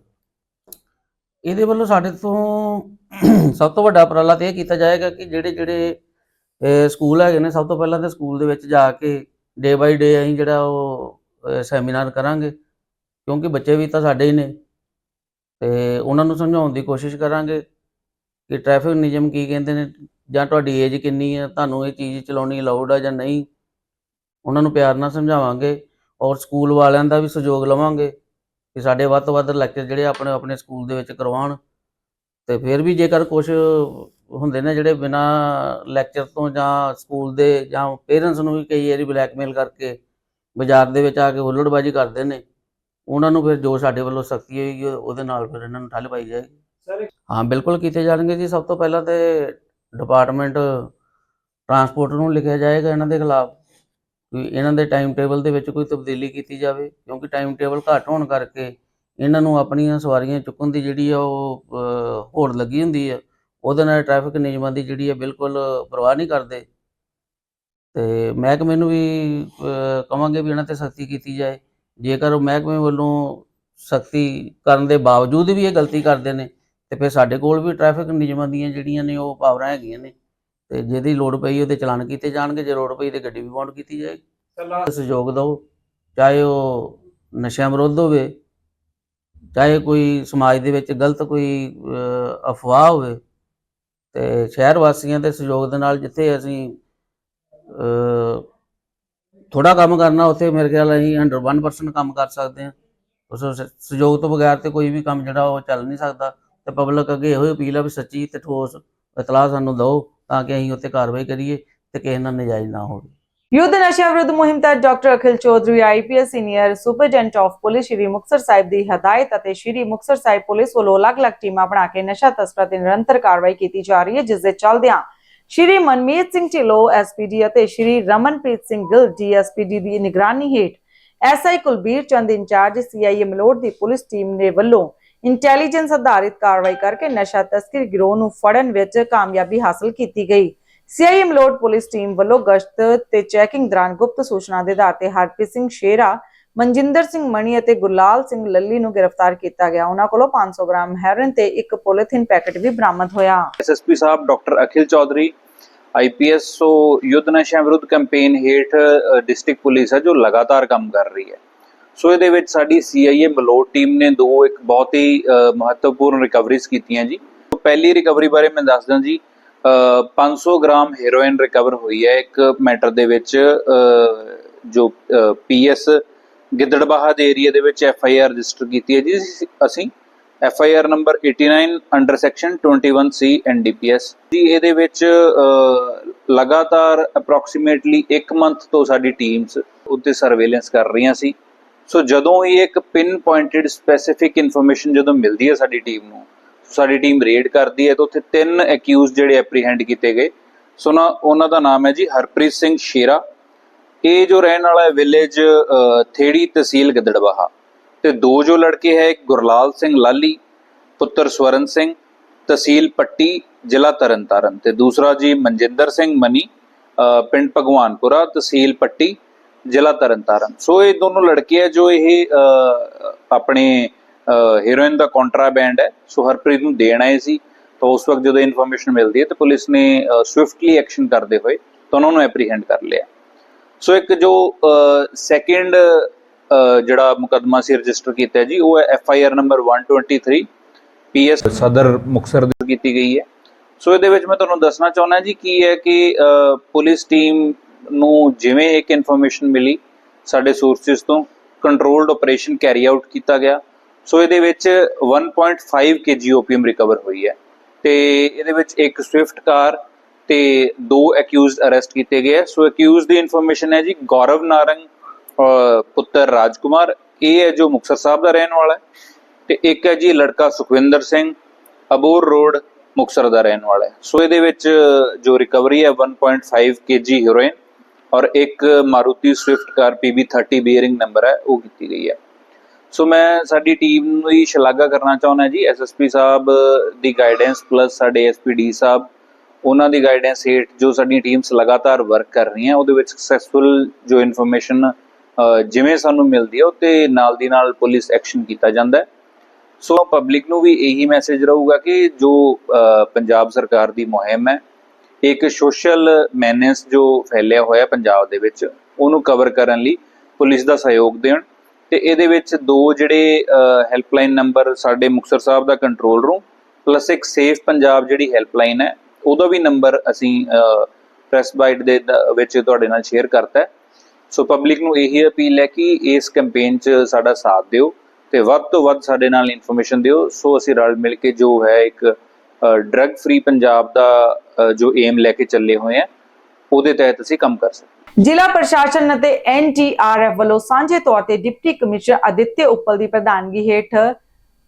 ਇਹਦੇ ਵੱਲੋਂ ਸਾਡੇ ਤੋਂ ਸਭ ਤੋਂ ਵੱਡਾ ਉਪਰਾਲਾ ਤੇ ਇਹ ਕੀਤਾ ਜਾਏਗਾ ਕਿ ਜਿਹੜੇ ਜਿਹੜੇ ਸਕੂਲ ਹੈਗੇ ਨੇ, ਸਭ ਤੋਂ ਪਹਿਲਾਂ ਤਾਂ ਸਕੂਲ ਦੇ ਵਿੱਚ ਜਾ ਕੇ ਡੇ ਬਾਈ ਡੇ ਅਸੀਂ ਜਿਹੜਾ ਉਹ ਸੈਮੀਨਾਰ ਕਰਾਂਗੇ, ਕਿਉਂਕਿ ਬੱਚੇ ਵੀ ਤਾਂ ਸਾਡੇ ਹੀ ਨੇ। ਤੇ ਉਹਨਾਂ ਨੂੰ ਸਮਝਾਉਣ ਦੀ ਕੋਸ਼ਿਸ਼ ਕਰਾਂਗੇ ਕਿ ਟ੍ਰੈਫਿਕ ਨਿਯਮ ਕੀ ਕਹਿੰਦੇ ਨੇ, ਜਾਂ ਤੁਹਾਡੀ ਏਜ ਕਿੰਨੀ ਹੈ ਤੁਹਾਨੂੰ ਇਹ ਚੀਜ਼ ਚਲਾਉਣੀ ਅਲਾਉਡ ਆ ਜਾਂ ਨਹੀਂ। ਉਹਨਾਂ ਨੂੰ ਪਿਆਰ ਨਾਲ ਸਮਝਾਵਾਂਗੇ ਔਰ ਸਕੂਲ ਵਾਲਿਆਂ ਦਾ ਵੀ ਸਹਿਯੋਗ ਲਵਾਂਗੇ। ਕਿ ਸਾਡੇ ਵੱਧ ਤੋਂ ਵੱਧ ਲੈਕਚਰ ਜਿਹੜੇ ਆਪਣੇ ਆਪਣੇ ਸਕੂਲ ਦੇ ਵਿੱਚ ਕਰਵਾਉਣ ਤੇ ਫਿਰ ਵੀ ਜੇਕਰ ਕੁਝ ਹੁੰਦੇ ਨੇ ਜਿਹੜੇ ਬਿਨਾ ਲੈਕਚਰ ਤੋਂ ਜਾਂ ਸਕੂਲ ਦੇ ਜਾਂ ਪੇਰੈਂਟਸ ਨੂੰ ਵੀ ਕਈ ਵਾਰੀ ਬਲੈਕਮੇਲ ਕਰਕੇ ਬਾਜ਼ਾਰ ਦੇ ਵਿੱਚ ਆ ਕੇ ਹੁੱਲੜਬਾਜੀ ਕਰਦੇ ਨੇ ਉਹਨਾਂ ਨੂੰ ਫਿਰ ਜੋ ਸਾਡੇ ਵੱਲੋਂ ਸਖਤੀ ਹੋਏਗੀ ਉਹਦੇ ਨਾਲ ਫਿਰ ਇਹਨਾਂ ਨੂੰ ਠੱਲ ਪਾਈ ਜਾਏਗੀ। ਹਾਂ ਬਿਲਕੁਲ ਕੀਤੇ ਜਾਣਗੇ ਜੀ। ਸਭ ਤੋਂ ਪਹਿਲਾਂ ਤੇ ਡਿਪਾਰਟਮੈਂਟ ਟਰਾਂਸਪੋਰਟ ਨੂੰ ਲਿਖਿਆ ਜਾਏਗਾ ਇਹਨਾਂ ਦੇ ਖਿਲਾਫ। ਇਹਨਾਂ ਦੇ ਟਾਈਮ ਟੇਬਲ ਦੇ ਵਿੱਚ ਕੋਈ ਤਬਦੀਲੀ ਕੀਤੀ ਜਾਵੇ ਕਿਉਂਕਿ ਟਾਈਮ ਟੇਬਲ ਘੱਟ ਹੋਣ ਕਰਕੇ ਇਹਨਾਂ ਨੂੰ ਆਪਣੀਆਂ ਸਵਾਰੀਆਂ ਚੁੱਕਣ ਦੀ ਜਿਹੜੀ ਆ ਉਹ ਅਹ, ਹੋੜ ਲੱਗੀ ਹੁੰਦੀ ਆ। ਉਹਦੇ ਨਾਲ ਟ੍ਰੈਫਿਕ ਨਿਯਮਾਂ ਦੀ ਜਿਹੜੀ ਆ ਬਿਲਕੁਲ ਪਰਵਾਹ ਨਹੀਂ ਕਰਦੇ। ਤੇ ਮਹਿਕਮੇ ਨੂੰ ਵੀ ਅਹ, ਕਵਾਂਗੇ ਵੀ ਇਹਨਾਂ ਤੇ ਸਖਤੀ ਕੀਤੀ ਜਾਏ। ਜੇਕਰ ਉਹ ਮਹਿਕਮੇ ਵੱਲੋਂ ਸਖਤੀ ਕਰਨ ਦੇ ਬਾਵਜੂਦ ਵੀ ਇਹ ਗਲਤੀ ਕਰਦੇ ਨੇ ਤੇ ਫਿਰ ਸਾਡੇ ਕੋਲ ਵੀ ਟ੍ਰੈਫਿਕ ਨਿਯਮਾਂ ਦੀਆਂ ਜਿਹੜੀਆਂ ਨੇ ਉਹ ਪਾਵਰਾਂ ਹੈਗੀਆਂ ਨੇ। ਤੇ ਜਿਹਦੀ ਲੋੜ ਪਈ ਉਹਦੇ ਚਲਾਨ ਕੀਤੇ ਜਾਣਗੇ ਜੇ ਲੋੜ ਪਈ ਤੇ ਗੱਡੀ ਵੀ ਬਾਉਂਡ ਕੀਤੀ ਜਾਏਗੀ। ਸਹਿਯੋਗ ਦਿਓ ਚਾਹੇ ਉਹ ਨਸ਼ਿਆਂ ਵਿਰੁੱਧ ਹੋਵੇ ਚਾਹੇ ਕੋਈ ਸਮਾਜ ਦੇ ਵਿੱਚ ਗਲਤ ਕੋਈ ਅਫਵਾਹ ਹੋਵੇ ਤੇ ਸ਼ਹਿਰ ਵਾਸੀਆਂ ਦੇ ਸਹਿਯੋਗ ਦੇ ਨਾਲ ਜਿੱਥੇ ਅਸੀਂ ਥੋੜਾ ਕੰਮ ਕਰਨਾ ਉੱਥੇ ਮੇਰੇ ਖਿਆਲ ਅਸੀਂ 101% ਕੰਮ ਕਰ ਸਕਦੇ ਹਾਂ। ਉਸ ਸਹਿਯੋਗ ਤੋਂ ਬਗੈਰ ਤੇ ਕੋਈ ਵੀ ਕੰਮ ਜਿਹੜਾ ਉਹ ਚੱਲ ਨਹੀਂ ਸਕਦਾ। ਤੇ ਪਬਲਿਕ ਅੱਗੇ ਇਹੋ ਹੀ ਅਪੀਲ ਆ ਵੀ ਸੱਚੀ ਤੇ ਠੋਸ ਇਤਲਾਹ ਸਾਨੂੰ ਦਿਓ। ਤਾਂ ਕਿ ਅਸੀਂ ਉੱਤੇ ਕਾਰਵਾਈ ਕਰੀਏ ਤੇ ਕਿਸੇ ਨਾਲ ਨਜਾਇਜ਼ ਨਾ ਹੋਵੇ। ਯੁੱਧ ਨਸ਼ਾ ਵਿਰੁੱਧ ਮੁਹਿੰਮ ਤਹਿਤ doctor Akhil Chaudhary IPS senior superintendent of police Shri Muktsar Sahib ਦੀ ਹਦਾਇਤ ਅਤੇ ਸ਼੍ਰੀ ਮੁਕਤਸਰ ਸਾਹਿਬ ਪੁਲਿਸ ਵੱਲੋਂ ਅਲੱਗ-ਅਲੱਗ ਟੀਮਾਂ ਬਣਾ ਕੇ ਨਸ਼ਾ ਤਸਕਰਾਂ ਤੇ ਨਿਰੰਤਰ ਕਾਰਵਾਈ ਕੀਤੀ ਜਾ ਰਹੀ ਹੈ, ਜਿਸ ਦੇ ਚੱਲਦਿਆਂ ਸ਼੍ਰੀ ਮਨਮੀਤ ਸਿੰਘ ਢਿੱਲੋਂ ਐਸਪੀਡੀ ਅਤੇ ਸ਼੍ਰੀ ਰਮਨਪ੍ਰੀਤ ਸਿੰਘ ਗਿੱਲ ਡੀਐਸਪੀਡੀ ਦੀ ਨਿਗਰਾਨੀ ਹੇਠ SI Kulbir Chand incharge CIA Malout ਦੀ ਪੁਲਿਸ ਟੀਮ ਦੇ ਵੱਲੋਂ ਇੰਟੈਲੀਜੈਂਸ ਆਧਾਰਿਤ ਕਾਰਵਾਈ ਕਰਕੇ ਨਸ਼ਾ ਤਸਕਰ ਗਿਰੋਹ ਨੂੰ ਫੜਨ ਵਿੱਚ ਕਾਮਯਾਬੀ ਹਾਸਲ ਕੀਤੀ ਗਈ। ਸੀਆਈਏ ਮਲੋਟ ਪੁਲਿਸ ਟੀਮ ਵੱਲੋਂ ਗਸ਼ਤ ਤੇ ਚੈਕਿੰਗ ਦੌਰਾਨ ਗੁਪਤ ਸੂਚਨਾ ਦੇ ਆਧਾਰ ਤੇ ਹਰਪ੍ਰੀਤ ਸਿੰਘ ਸ਼ੇਰਾ, ਮਨਜਿੰਦਰ ਸਿੰਘ ਮਣੀ ਅਤੇ ਗੁਰਲਾਲ ਸਿੰਘ ਲੱਲੀ ਨੂੰ ਗ੍ਰਿਫਤਾਰ ਕੀਤਾ ਗਿਆ। ਉਹਨਾਂ ਕੋਲੋਂ 500 ਗ੍ਰਾਮ ਹੈਰੋਇਨ ਤੇ ਇੱਕ ਪੋਲੀਥੀਨ ਪੈਕੇਟ ਵੀ ਬਰਾਮਦ ਹੋਇਆ। SSP sahib, doctor Akhil Chaudhary IPS so ਯੁੱਧ ਨਸ਼ਿਆਂ ਵਿਰੁੱਧ ਕੈਂਪੇਨ ਹੇਠ ਡਿਸਟ੍ਰਿਕਟ ਪੁਲਿਸ ਹੈ ਜੋ ਲਗਾਤਾਰ ਕੰਮ ਕਰ ਰਹੀ ਹੈ। ਸੋ ਇਹਦੇ ਵਿੱਚ ਸਾਡੀ ਸੀਆਈਏ ਮਲੋਟ ਟੀਮ ਨੇ ਦੋ ਇੱਕ ਬਹੁਤ ਹੀ ਮਹੱਤਵਪੂਰਨ ਰਿਕਵਰੀਜ਼ ਕੀਤੀਆਂ ਜੀ। ਪਹਿਲੀ ਰਿਕਵਰੀ ਬਾਰੇ ਮੈਂ ਦੱਸਦਾ ਜੀ ਅ, 500 ਗ੍ਰਾਮ ਹੈਰੋਇਨ ਰਿਕਵਰ ਹੋਈ ਹੈ ਇੱਕ ਮੈਟਰ ਦੇ ਵਿੱਚ ਅ, ਜੋ ਪੀਐਸ ਗਿੱਦੜਬਾਹਾ ਦੇ ਏਰੀਆ ਦੇ ਵਿੱਚ ਐਫ ਆਈ ਆਰ ਰਜਿਸਟਰ ਕੀਤੀ ਹੈ ਜੀ। ਅਸੀਂ F I R number 89 under section 21 C NDPS ਜੀ ਇਹਦੇ ਵਿੱਚ ਲਗਾਤਾਰ ਅਪਰੋਕਸੀਮੇਟਲੀ 1 ਮੰਥ ਤੋਂ ਸਾਡੀ ਟੀਮਸ ਉੱਤੇ ਸਰਵੇਲੈਂਸ ਕਰ ਰਹੀਆਂ ਸੀ। ਸੋ ਜਦੋਂ ਹੀ ਇੱਕ ਪਿਨ ਪੁਆਇੰਟਡ ਸਪੈਸੀਫਿਕ ਇਨਫੋਰਮੇਸ਼ਨ ਜਦੋਂ ਮਿਲਦੀ ਹੈ ਸਾਡੀ ਟੀਮ ਨੂੰ, ਸਾਡੀ ਟੀਮ ਰੇਡ ਕਰਦੀ ਹੈ, ਤਾਂ ਉੱਥੇ ਤਿੰਨ ਅਕਿਊਜ਼ ਜਿਹੜੇ ਐਪਰੀਹੈਂਡ ਕੀਤੇ ਗਏ। ਸੋ ਨਾ, ਉਹਨਾਂ ਦਾ ਨਾਮ ਹੈ ਜੀ ਹਰਪ੍ਰੀਤ ਸਿੰਘ ਸ਼ੇਰਾ। ਇਹ ਜੋ ਰਹਿਣ ਵਾਲਾ ਹੈ ਵਿਲੇਜ ਥੇੜੀ ਤਹਿਸੀਲ ਗਿੱਦੜਬਾਹਾ ਤੇ ਦੋ ਜੋ ਲੜਕੇ ਹੈ, ਇੱਕ ਗੁਰਲਾਲ ਸਿੰਘ ਲਾਲੀ, ਪੁੱਤਰ ਸਵਰਨ ਸਿੰਘ, ਤਹਿਸੀਲ ਪੱਟੀ, ਜ਼ਿਲ੍ਹਾ ਤਰਨਤਾਰਨ। ਤੇ ਦੂਸਰਾ ਜੀ ਮਨਜਿੰਦਰ ਸਿੰਘ ਮਨੀ ਪਿੰਡ ਭਗਵਾਨਪੁਰਾ, ਤਹਿਸੀਲ ਪੱਟੀ ਜ਼ਿਲ੍ਹਾ ਤਰਨਤਾਰਨ। ਸੋ ਇਹ ਦੋਨੋਂ ਲੜਕੇ ਆ ਜੋ ਇਹ ਆਪਣੇ ਹੀਰੋਇਨ ਦਾ ਕੰਟਰਾਬੈਂਡ ਹੈ। ਸੋ ਹਰਪ੍ਰੀਤ ਨੂੰ ਦੇਣ ਆਏ ਸੀ। ਤਾਂ ਉਸ ਵਕਤ ਜਦੋਂ ਇਨਫੋਰਮੇਸ਼ਨ ਮਿਲਦੀ ਹੈ ਤਾਂ ਪੁਲਿਸ ਨੇ ਸਵਿਫਟਲੀ ਐਕਸ਼ਨ ਕਰਦੇ ਹੋਏ ਤਾਂ ਉਹਨਾਂ ਨੂੰ ਐਪਰੀਹੈਂਡ ਕਰ ਲਿਆ। ਸੋ ਇੱਕ ਜੋ ਸੈਕੰਡ ਜਿਹੜਾ ਮੁਕਦਮਾ ਸੀ ਰਜਿਸਟਰ ਕੀਤਾ ਜੀ ਉਹ ਹੈ F I R number 123 PS Sadar Muktsar ਦੀ ਕੀਤੀ ਗਈ ਹੈ। ਸੋ ਇਹਦੇ ਵਿੱਚ ਮੈਂ ਤੁਹਾਨੂੰ ਦੱਸਣਾ ਚਾਹੁੰਦਾ ਜੀ ਕੀ ਹੈ ਕਿ ਪੁਲਿਸ ਟੀਮ ਨੂੰ ਜਿਵੇਂ ਇੱਕ ਇਨਫੋਰਮੇਸ਼ਨ ਮਿਲੀ ਸਾਡੇ ਸੋਰਸਿਸ ਤੋਂ ਕੰਟਰੋਲਡ ਆਪਰੇਸ਼ਨ ਕੈਰੀ ਆਊਟ ਕੀਤਾ ਗਿਆ। ਸੋ ਇਹਦੇ ਵਿੱਚ 1.5 ਕੇਜੀ ਓਪੀਐਮ ਰਿਕਵਰ ਹੋਈ ਹੈ। ਤੇ ਇਹਦੇ ਵਿੱਚ ਇੱਕ ਸਵਿਫਟ ਕਾਰ ਤੇ ਦੋ ਅਕਿਊਜ਼ਡ ਅਰੈਸਟ ਕੀਤੇ ਗਏ ਸੋ ਅਕਿਊਜ਼ ਦੀ ਇਨਫੋਰਮੇਸ਼ਨ ਹੈ ਜੀ ਗੌਰਵ ਨਾਰੰਗ ਅ, ਪੁੱਤਰ ਰਾਜਕੁਮਾਰ। ਇਹ ਹੈ ਜੋ ਮੁਕਤਸਰ ਸਾਹਿਬ ਦਾ ਰਹਿਣ ਵਾਲਾ ਹੈ। ਤੇ ਇੱਕ ਹੈ ਜੀ ਲੜਕਾ ਸੁਖਵਿੰਦਰ ਸਿੰਘ ਅਬੋਰ ਰੋਡ ਮੁਕਤਸਰ ਦਾ ਰਹਿਣ ਵਾਲਾ ਹੈ। ਸੋ ਇਹਦੇ ਵਿੱਚ ਜੋ ਰਿਕਵਰੀ ਹੈ 1.5 ਕੇਜੀ ਹੀਰੋਇਨ ਔਰ ਇੱਕ Maruti Swift car PB30 bearing number ਹੈ, ਉਹ ਕੀਤੀ ਗਈ ਹੈ। ਸੋ ਮੈਂ ਸਾਡੀ ਟੀਮ ਨੂੰ ਹੀ ਸ਼ਲਾਘਾ ਕਰਨਾ ਚਾਹੁੰਦਾ ਜੀ ਐਸਐਸਪੀ ਸਾਹਿਬ ਦੀ ਗਾਈਡੈਂਸ ਪਲੱਸ ਸਾਡੇ ਐਸਪੀਡੀ ਸਾਹਿਬ, ਉਹਨਾਂ ਦੀ ਗਾਈਡੈਂਸ ਹੇਠ ਜੋ ਸਾਡੀਆਂ ਟੀਮਸ ਲਗਾਤਾਰ ਵਰਕ ਕਰ ਰਹੀਆਂ, ਉਹਦੇ ਵਿੱਚ ਸਕਸੈਸਫੁਲ ਜੋ ਇਨਫੋਰਮੇਸ਼ਨ ਜਿਵੇਂ ਸਾਨੂੰ ਮਿਲਦੀ ਹੈ, ਉਹ ਤੇ ਨਾਲ ਦੀ ਨਾਲ ਪੁਲਿਸ ਐਕਸ਼ਨ ਕੀਤਾ ਜਾਂਦਾ ਹੈ। ਸੋ ਪਬਲਿਕ ਨੂੰ ਵੀ ਇਹੀ ਮੈਸੇਜ ਰਹੂਗਾ ਕਿ ਜੋ ਪੰਜਾਬ ਸਰਕਾਰ ਦੀ ਮੁਹਿੰਮ ਹੈ ਇੱਕ ਸੋਸ਼ਲ ਮੈਨੇਸ ਜੋ ਫੈਲਿਆ ਹੋਇਆ ਪੰਜਾਬ ਦੇ ਵਿੱਚ, ਉਹਨੂੰ ਕਵਰ ਕਰਨ ਲਈ ਪੁਲਿਸ ਦਾ ਸਹਿਯੋਗ ਦੇਣ ਤੇ ਇਹਦੇ ਵਿੱਚ ਦੋ ਜਿਹੜੇ ਹੈਲਪਲਾਈਨ ਨੰਬਰ ਸਾਡੇ ਮੁਕਤਸਰ ਸਾਹਿਬ ਦਾ ਕੰਟਰੋਲ ਰੂਮ ਪਲੱਸ ਇੱਕ ਸੇਫ ਪੰਜਾਬ ਜਿਹੜੀ ਹੈਲਪਲਾਈਨ ਹੈ, ਉਹਦਾ ਵੀ ਨੰਬਰ ਅਸੀਂ ਪ੍ਰੈਸ ਬਾਈਟ ਦੇ ਵਿੱਚ ਤੁਹਾਡੇ ਨਾਲ ਸ਼ੇਅਰ ਕਰਤਾ ਹੈ। ਸੋ ਪਬਲਿਕ ਨੂੰ ਇਹੀ ਅਪੀਲ ਹੈ ਕਿ ਇਸ ਕੈਂਪੇਨ 'ਚ ਸਾਡਾ ਸਾਥ ਦਿਓ ਤੇ ਵੱਧ ਤੋਂ ਵੱਧ ਸਾਡੇ ਨਾਲ ਇਨਫੋਰਮੇਸ਼ਨ ਦਿਓ। ਸੋ ਅਸੀਂ ਰਲ ਮਿਲ ਕੇ ਜੋ ਹੈ ਇੱਕ ਡਰੱਗ ਫ੍ਰੀ ਪੰਜਾਬ ਦਾ ਜੋ ਏਮ ਲੈ ਕੇ ਚੱਲੇ ਹੋਏ ਆ, ਉਹਦੇ ਤਹਿਤ ਅਸੀਂ ਕੰਮ ਕਰ ਸਕਦੇ ਜ਼ਿਲ੍ਹਾ ਪ੍ਰਸ਼ਾਸਨ ਅਤੇ ਐਨਡੀਆਰਐਫ ਵੱਲੋਂ ਸਾਂਝੇ ਤੌਰ ਤੇ ਡਿਪਟੀ ਕਮਿਸ਼ਨਰ ਅਦਿੱਤਯ ਉੱਪਲ ਦੀ ਪ੍ਰਧਾਨਗੀ ਹੇਠ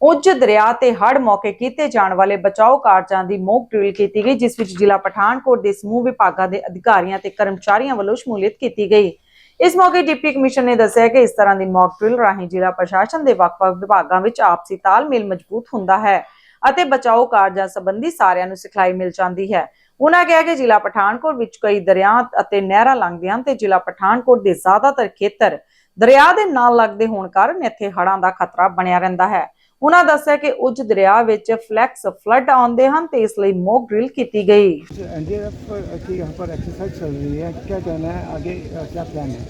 ਉੱਜ ਦਰਿਆ ਤੇ ਹੜ੍ਹ ਮੌਕੇ ਕੀਤੇ ਜਾਣ ਵਾਲੇ ਬਚਾਓ ਕਾਰਜਾਂ ਦੀ ਮੌਕ ਡਰਿਲ ਕੀਤੀ ਗਈ, ਜਿਸ ਵਿੱਚ ਜ਼ਿਲ੍ਹਾ ਪਠਾਨਕੋਟ ਦੇ ਸਮੂਹ ਵਿਭਾਗਾਂ ਦੇ ਅਧਿਕਾਰੀਆਂ ਤੇ ਕਰਮਚਾਰੀਆਂ ਵੱਲੋਂ ਸ਼ਮੂਲੀਅਤ ਕੀਤੀ ਗਈ। ਇਸ ਮੌਕੇ ਡਿਪਟੀ ਕਮਿਸ਼ਨਰ ਨੇ ਦੱਸਿਆ ਕਿ ਇਸ ਤਰ੍ਹਾਂ ਦੀ ਮੌਕ ਡਰਿਲ ਰਾਹੀਂ ਜ਼ਿਲ੍ਹਾ ਪ੍ਰਸ਼ਾਸਨ ਦੇ ਵੱਖ-ਵੱਖ ਵਿਭਾਗਾਂ ਵਿੱਚ ਆਪਸੀ ਤਾਲਮੇਲ ਮਜ਼ਬੂਤ ਹੁੰਦਾ ਹੈ। ਅਤੇ ਬਚਾਓ ਕਾਰਜਾਂ ਸੰਬੰਧੀ ਸਾਰਿਆਂ ਨੂੰ ਸਿਖਲਾਈ ਮਿਲ ਜਾਂਦੀ ਹੈ ਉਹਨਾਂ ਕਿਹਾ ਕਿ ਜ਼ਿਲ੍ਹਾ ਪਠਾਨਕੋਟ ਵਿੱਚ ਕਈ ਦਰਿਆ ਅਤੇ ਨਹਿਰਾਂ ਲੰਘਦੀਆਂ ਹਨ ਤੇ ਜ਼ਿਲ੍ਹਾ ਪਠਾਨਕੋਟ ਦੇ ਜ਼ਿਆਦਾਤਰ ਖੇਤਰ ਦਰਿਆ ਦੇ ਨਾਲ ਲੱਗਦੇ ਹੋਣ ਕਾਰਨ ਇੱਥੇ ਹੜ੍ਹਾਂ ਦਾ ਖਤਰਾ ਬਣਿਆ ਰਹਿੰਦਾ ਹੈ ਉਹਨਾਂ ਦੱਸਿਆ ਕਿ ਉੱਜ ਦਰਿਆ ਵਿੱਚ ਫਲੈਕਸ ਫਲੱਡ ਆਉਂਦੇ ਹਨ ਤੇ ਇਸ ਲਈ ਮੌਕ ਡਰਿਲ ਕੀਤੀ ਗਈ एनडीआरएफ की यहाँ पर एक्सरसाइज चल रही है क्या कहना है आगे अ, क्या प्लान है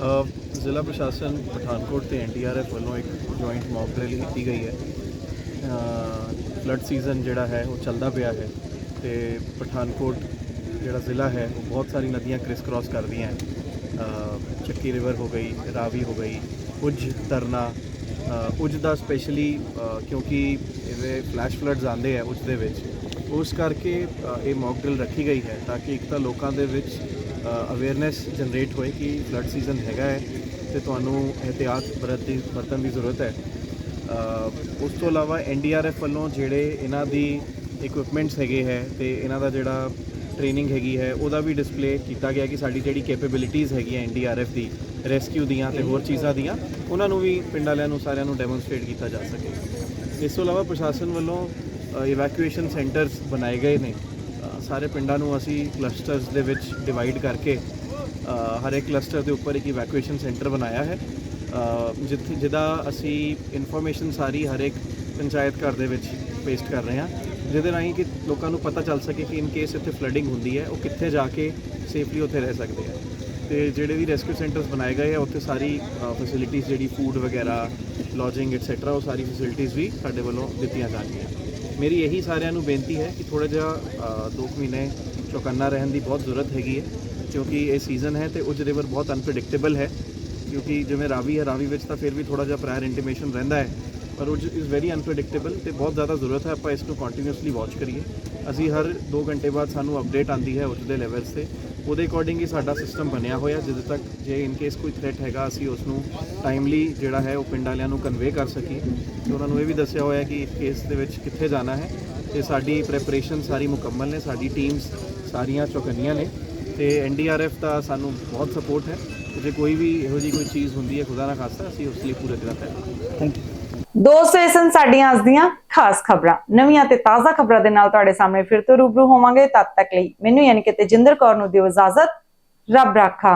ਅ, ਜ਼ਿਲ੍ਹਾ ਪ੍ਰਸ਼ਾਸਨ ਪਠਾਨਕੋਟ ਤੇ ਐਨਡੀਆਰਐਫ ਵੱਲੋਂ ਇੱਕ ਜੁਆਇੰਟ ਮੌਕ ਡਰਿਲ ਕੀਤੀ ਗਈ ਹੈ ਫਲੱਡ ਸੀਜ਼ਨ ਜਿਹੜਾ ਹੈ ਉਹ ਚੱਲਦਾ ਪਿਆ ਹੈ ਤੇ ਪਠਾਨਕੋਟ ਜਿਹੜਾ ਜ਼ਿਲ੍ਹਾ ਹੈ, ਉਹ ਬਹੁਤ ਸਾਰੀ ਨਦੀਆਂ ਕ੍ਰਿਸ ਕ੍ਰਾਸ ਕਰਦੀਆਂ ਹੈ। ਚੱਕੀ ਰਿਵਰ ਹੋ ਗਈ, ਰਾਵੀ ਹੋ ਗਈ ਉਜ ਤਰਨਾ ਉਜ ਦਾ ਸਪੈਸ਼ਲੀ ਕਿਉਂਕਿ ਇਹਦੇ ਫਲੈਸ਼ ਫਲੱਡਸ ਆਉਂਦੇ ਆ ਉਜ ਦੇ ਵਿੱਚ, ਉਸ ਕਰਕੇ ਇਹ ਮੌਕ ਡਰਿਲ ਰੱਖੀ ਗਈ ਹੈ ਤਾਂ ਕਿ ਇੱਕ ਤਾਂ ਲੋਕਾਂ ਦੇ ਵਿੱਚ ਅਵੇਅਰਨੈਸ ਜਨਰੇਟ ਹੋਏ ਕਿ ਫਲੱਡ ਸੀਜ਼ਨ ਹੈਗਾ ਹੈ ਤੇ ਤੁਹਾਨੂੰ ਇhtiyat ਬਰਤ ਦੀ ਵਰਤਣ ਦੀ ਜ਼ਰੂਰਤ ਹੈ। ਉਸ ਤੋਂ ਇਲਾਵਾ ਐਨਡੀਆਰਐਫ ਵੱਲੋਂ ਜਿਹੜੇ ਇਹਨਾਂ ਦੀ ਇਕਵਿਪਮੈਂਟਸ ਹੈਗੇ ਹੈ ਤੇ ਇਹਨਾਂ ਦਾ ਜਿਹੜਾ ਟ੍ਰੇਨਿੰਗ ਹੈਗੀ ਹੈ, ਉਹਦਾ ਵੀ ਡਿਸਪਲੇ ਕੀਤਾ ਗਿਆ ਕਿ ਸਾਡੀ ਜਿਹੜੀ ਕੈਪੇਬਿਲਿਟੀਜ਼ ਹੈਗੀਆਂ ਐਨਡੀਆਰਐਫ ਦੀ ਰੈਸਕਿਊ ਦੀਆਂ ਤੇ ਹੋਰ ਚੀਜ਼ਾਂ ਦੀਆਂ, ਉਹਨਾਂ ਨੂੰ ਵੀ ਪਿੰਡ ਵਾਲਿਆਂ ਨੂੰ ਸਾਰਿਆਂ ਨੂੰ ਡੈਮੋਨਸਟ੍ਰੇਟ ਕੀਤਾ ਜਾ ਸਕੇ। ਇਸ ਤੋਂ ਇਲਾਵਾ ਪ੍ਰਸ਼ਾਸਨ ਵੱਲੋਂ ਇਵੈਕੂਏਸ਼ਨ ਸੈਂਟਰਸ ਬਣਾਏ ਗਏ ਨੇ। ਸਾਰੇ ਪਿੰਡਾਂ ਨੂੰ ਅਸੀਂ ਕਲਸਟਰਸ ਦੇ ਵਿੱਚ ਡਿਵਾਈਡ ਕਰਕੇ ਹਰ ਇੱਕ ਕਲਸਟਰ ਦੇ ਉੱਪਰ ਇੱਕ ਇਵੈਕੂਏਸ਼ਨ ਸੈਂਟਰ ਬਣਾਇਆ ਹੈ। ਜਿੱਥੇ ਜਿਹਦਾ ਅਸੀਂ ਇਨਫੋਰਮੇਸ਼ਨ ਸਾਰੀ ਹਰ ਇੱਕ ਪੰਚਾਇਤ ਘਰ ਦੇ ਵਿੱਚ ਪੇਸਟ ਕਰ ਰਹੇ ਹਾਂ ਜਿਹਦੇ ਰਾਹੀਂ ਕਿ ਲੋਕਾਂ ਨੂੰ ਪਤਾ ਚੱਲ ਸਕੇ ਕਿ ਇਨ ਕੇਸ ਇੱਥੇ ਫਲੱਡਿੰਗ ਹੁੰਦੀ ਹੈ ਉਹ ਕਿੱਥੇ ਜਾ ਕੇ ਸੇਫਲੀ ਉੱਥੇ ਰਹਿ ਸਕਦੇ ਆ। ਤੇ ਜਿਹੜੇ ਵੀ ਰੈਸਕਿਊ ਸੈਂਟਰਸ ਬਣਾਏ ਗਏ ਆ ਉੱਥੇ ਸਾਰੀ ਫੈਸਿਲਿਟੀਜ਼ ਜਿਹੜੀ ਫੂਡ ਵਗੈਰਾ ਲੌਜਿੰਗ ਐਟਸੈਟਰਾ ਉਹ ਸਾਰੀ ਫੈਸਿਲਿਟੀਜ਼ ਵੀ ਸਾਡੇ ਵੱਲੋਂ ਦਿੱਤੀਆਂ ਜਾਣਗੀਆਂ। ਮੇਰੀ ਇਹੀ ਸਾਰਿਆਂ ਨੂੰ ਬੇਨਤੀ ਹੈ ਕਿ ਥੋੜਾ ਜਿਹਾ ਅ, ਦੋ ਕੁ ਮਹੀਨੇ ਚੌਕੰਨਾ ਰਹਿਣ ਦੀ ਬਹੁਤ ਜ਼ਰੂਰਤ ਹੈਗੀ ਹੈ ਕਿਉਂਕਿ ਇਹ ਸੀਜ਼ਨ ਹੈ ਤੇ ਉਜ ਰਿਵਰ ਬਹੁਤ ਅਨਪ੍ਰੈਡਿਕਟੇਬਲ ਹੈ। ਕਿਉਂਕਿ ਜਿਵੇਂ ਰਾਵੀ ਹੈ, ਰਾਵੀ ਵਿੱਚ ਤਾਂ ਫਿਰ ਵੀ ਥੋੜਾ ਜਿਹਾ ਪ੍ਰਾਇਰ ਇੰਟੀਮੇਸ਼ਨ ਰਹਿੰਦਾ ਹੈ, ਪਰ ਉਜ ਇਜ਼ ਵੈਰੀ ਅਨਪ੍ਰੈਡਿਕਟੇਬਲ ਤੇ ਬਹੁਤ ਜ਼ਿਆਦਾ ਜ਼ਰੂਰਤ ਹੈ, ਆਪਾਂ ਇਸ ਨੂੰ ਕੰਟੀਨਿਊਸਲੀ ਵਾਚ ਕਰੀਏ। ਅਸੀਂ ਹਰ 2 ਘੰਟੇ ਬਾਅਦ ਸਾਨੂੰ ਅਪਡੇਟ ਆਂਦੀ ਹੈ ਉਸ ਦੇ ਲੈਵਲਸ ਤੇ। ਉਹਦੇ ਅਕੋਰਡਿੰਗ ਹੀ ਸਾਡਾ ਸਿਸਟਮ ਬਣਿਆ ਹੋਇਆ, ਜਿਹਦੇ ਤੱਕ ਜੇ ਇਨ ਕੇਸ ਕੋਈ ਥ੍ਰੈਟ ਹੈਗਾ, ਅਸੀਂ ਉਸ ਨੂੰ ਟਾਈਮਲੀ ਜਿਹੜਾ ਹੈ, ਉਹ ਪਿੰਡ ਵਾਲਿਆਂ ਨੂੰ ਕਨਵੇ ਕਰ ਸਕੀਏ। ਤੇ ਉਹਨਾਂ ਨੂੰ ਇਹ ਵੀ ਦੱਸਿਆ ਹੋਇਆ ਕਿ ਇਸ ਕੇਸ ਦੇ ਵਿੱਚ ਕਿੱਥੇ ਜਾਣਾ ਹੈ। ਤੇ ਸਾਡੀ ਪ੍ਰੈਪਰੇਸ਼ਨ ਸਾਰੀ ਮੁਕੰਮਲ ਨੇ, ਸਾਡੀ ਟੀਮਸ ਸਾਰੀਆਂ ਚੌਕੰਨੀਆਂ ਨੇ। ਤੇ ਐਨਡੀਆਰਐਫ ਦਾ ਸਾਨੂੰ ਬਹੁਤ ਸਪੋਰਟ ਹੈ। ਜੇ ਕੋਈ ਵੀ ਇਹੋ ਜਿਹੀ ਕੋਈ ਚੀਜ਼ ਹੁੰਦੀ ਹੈ ਖੁਦਾ ਨਾ ਖਾਸਤਾ, ਅਸੀਂ ਉਸ ਲਈ ਪੂਰੇ ਤਰ੍ਹਾਂ ਤਿਆਰ ਥੈਂਕ ਯੂ ਦੋਸਤੋ ਇਹ ਸਨ ਸਾਡੀਆਂ ਅੱਜ ਦੀਆਂ ਖਾਸ ਖਬਰਾਂ। ਨਵੀਆਂ ਤੇ ਤਾਜ਼ਾ ਖਬਰਾਂ ਦੇ ਨਾਲ ਤੁਹਾਡੇ ਸਾਹਮਣੇ ਫਿਰ ਤੋਂ ਰੂਬਰੂ ਹੋਵਾਂਗੇ। ਤਦ ਤੱਕ ਲਈ ਮੈਨੂੰ ਯਾਨੀ ਕਿ ਤੇਜਿੰਦਰ ਕੌਰ ਨੂੰ ਦਿਓ ਇਜਾਜ਼ਤ। ਰੱਬ ਰਾਖਾ।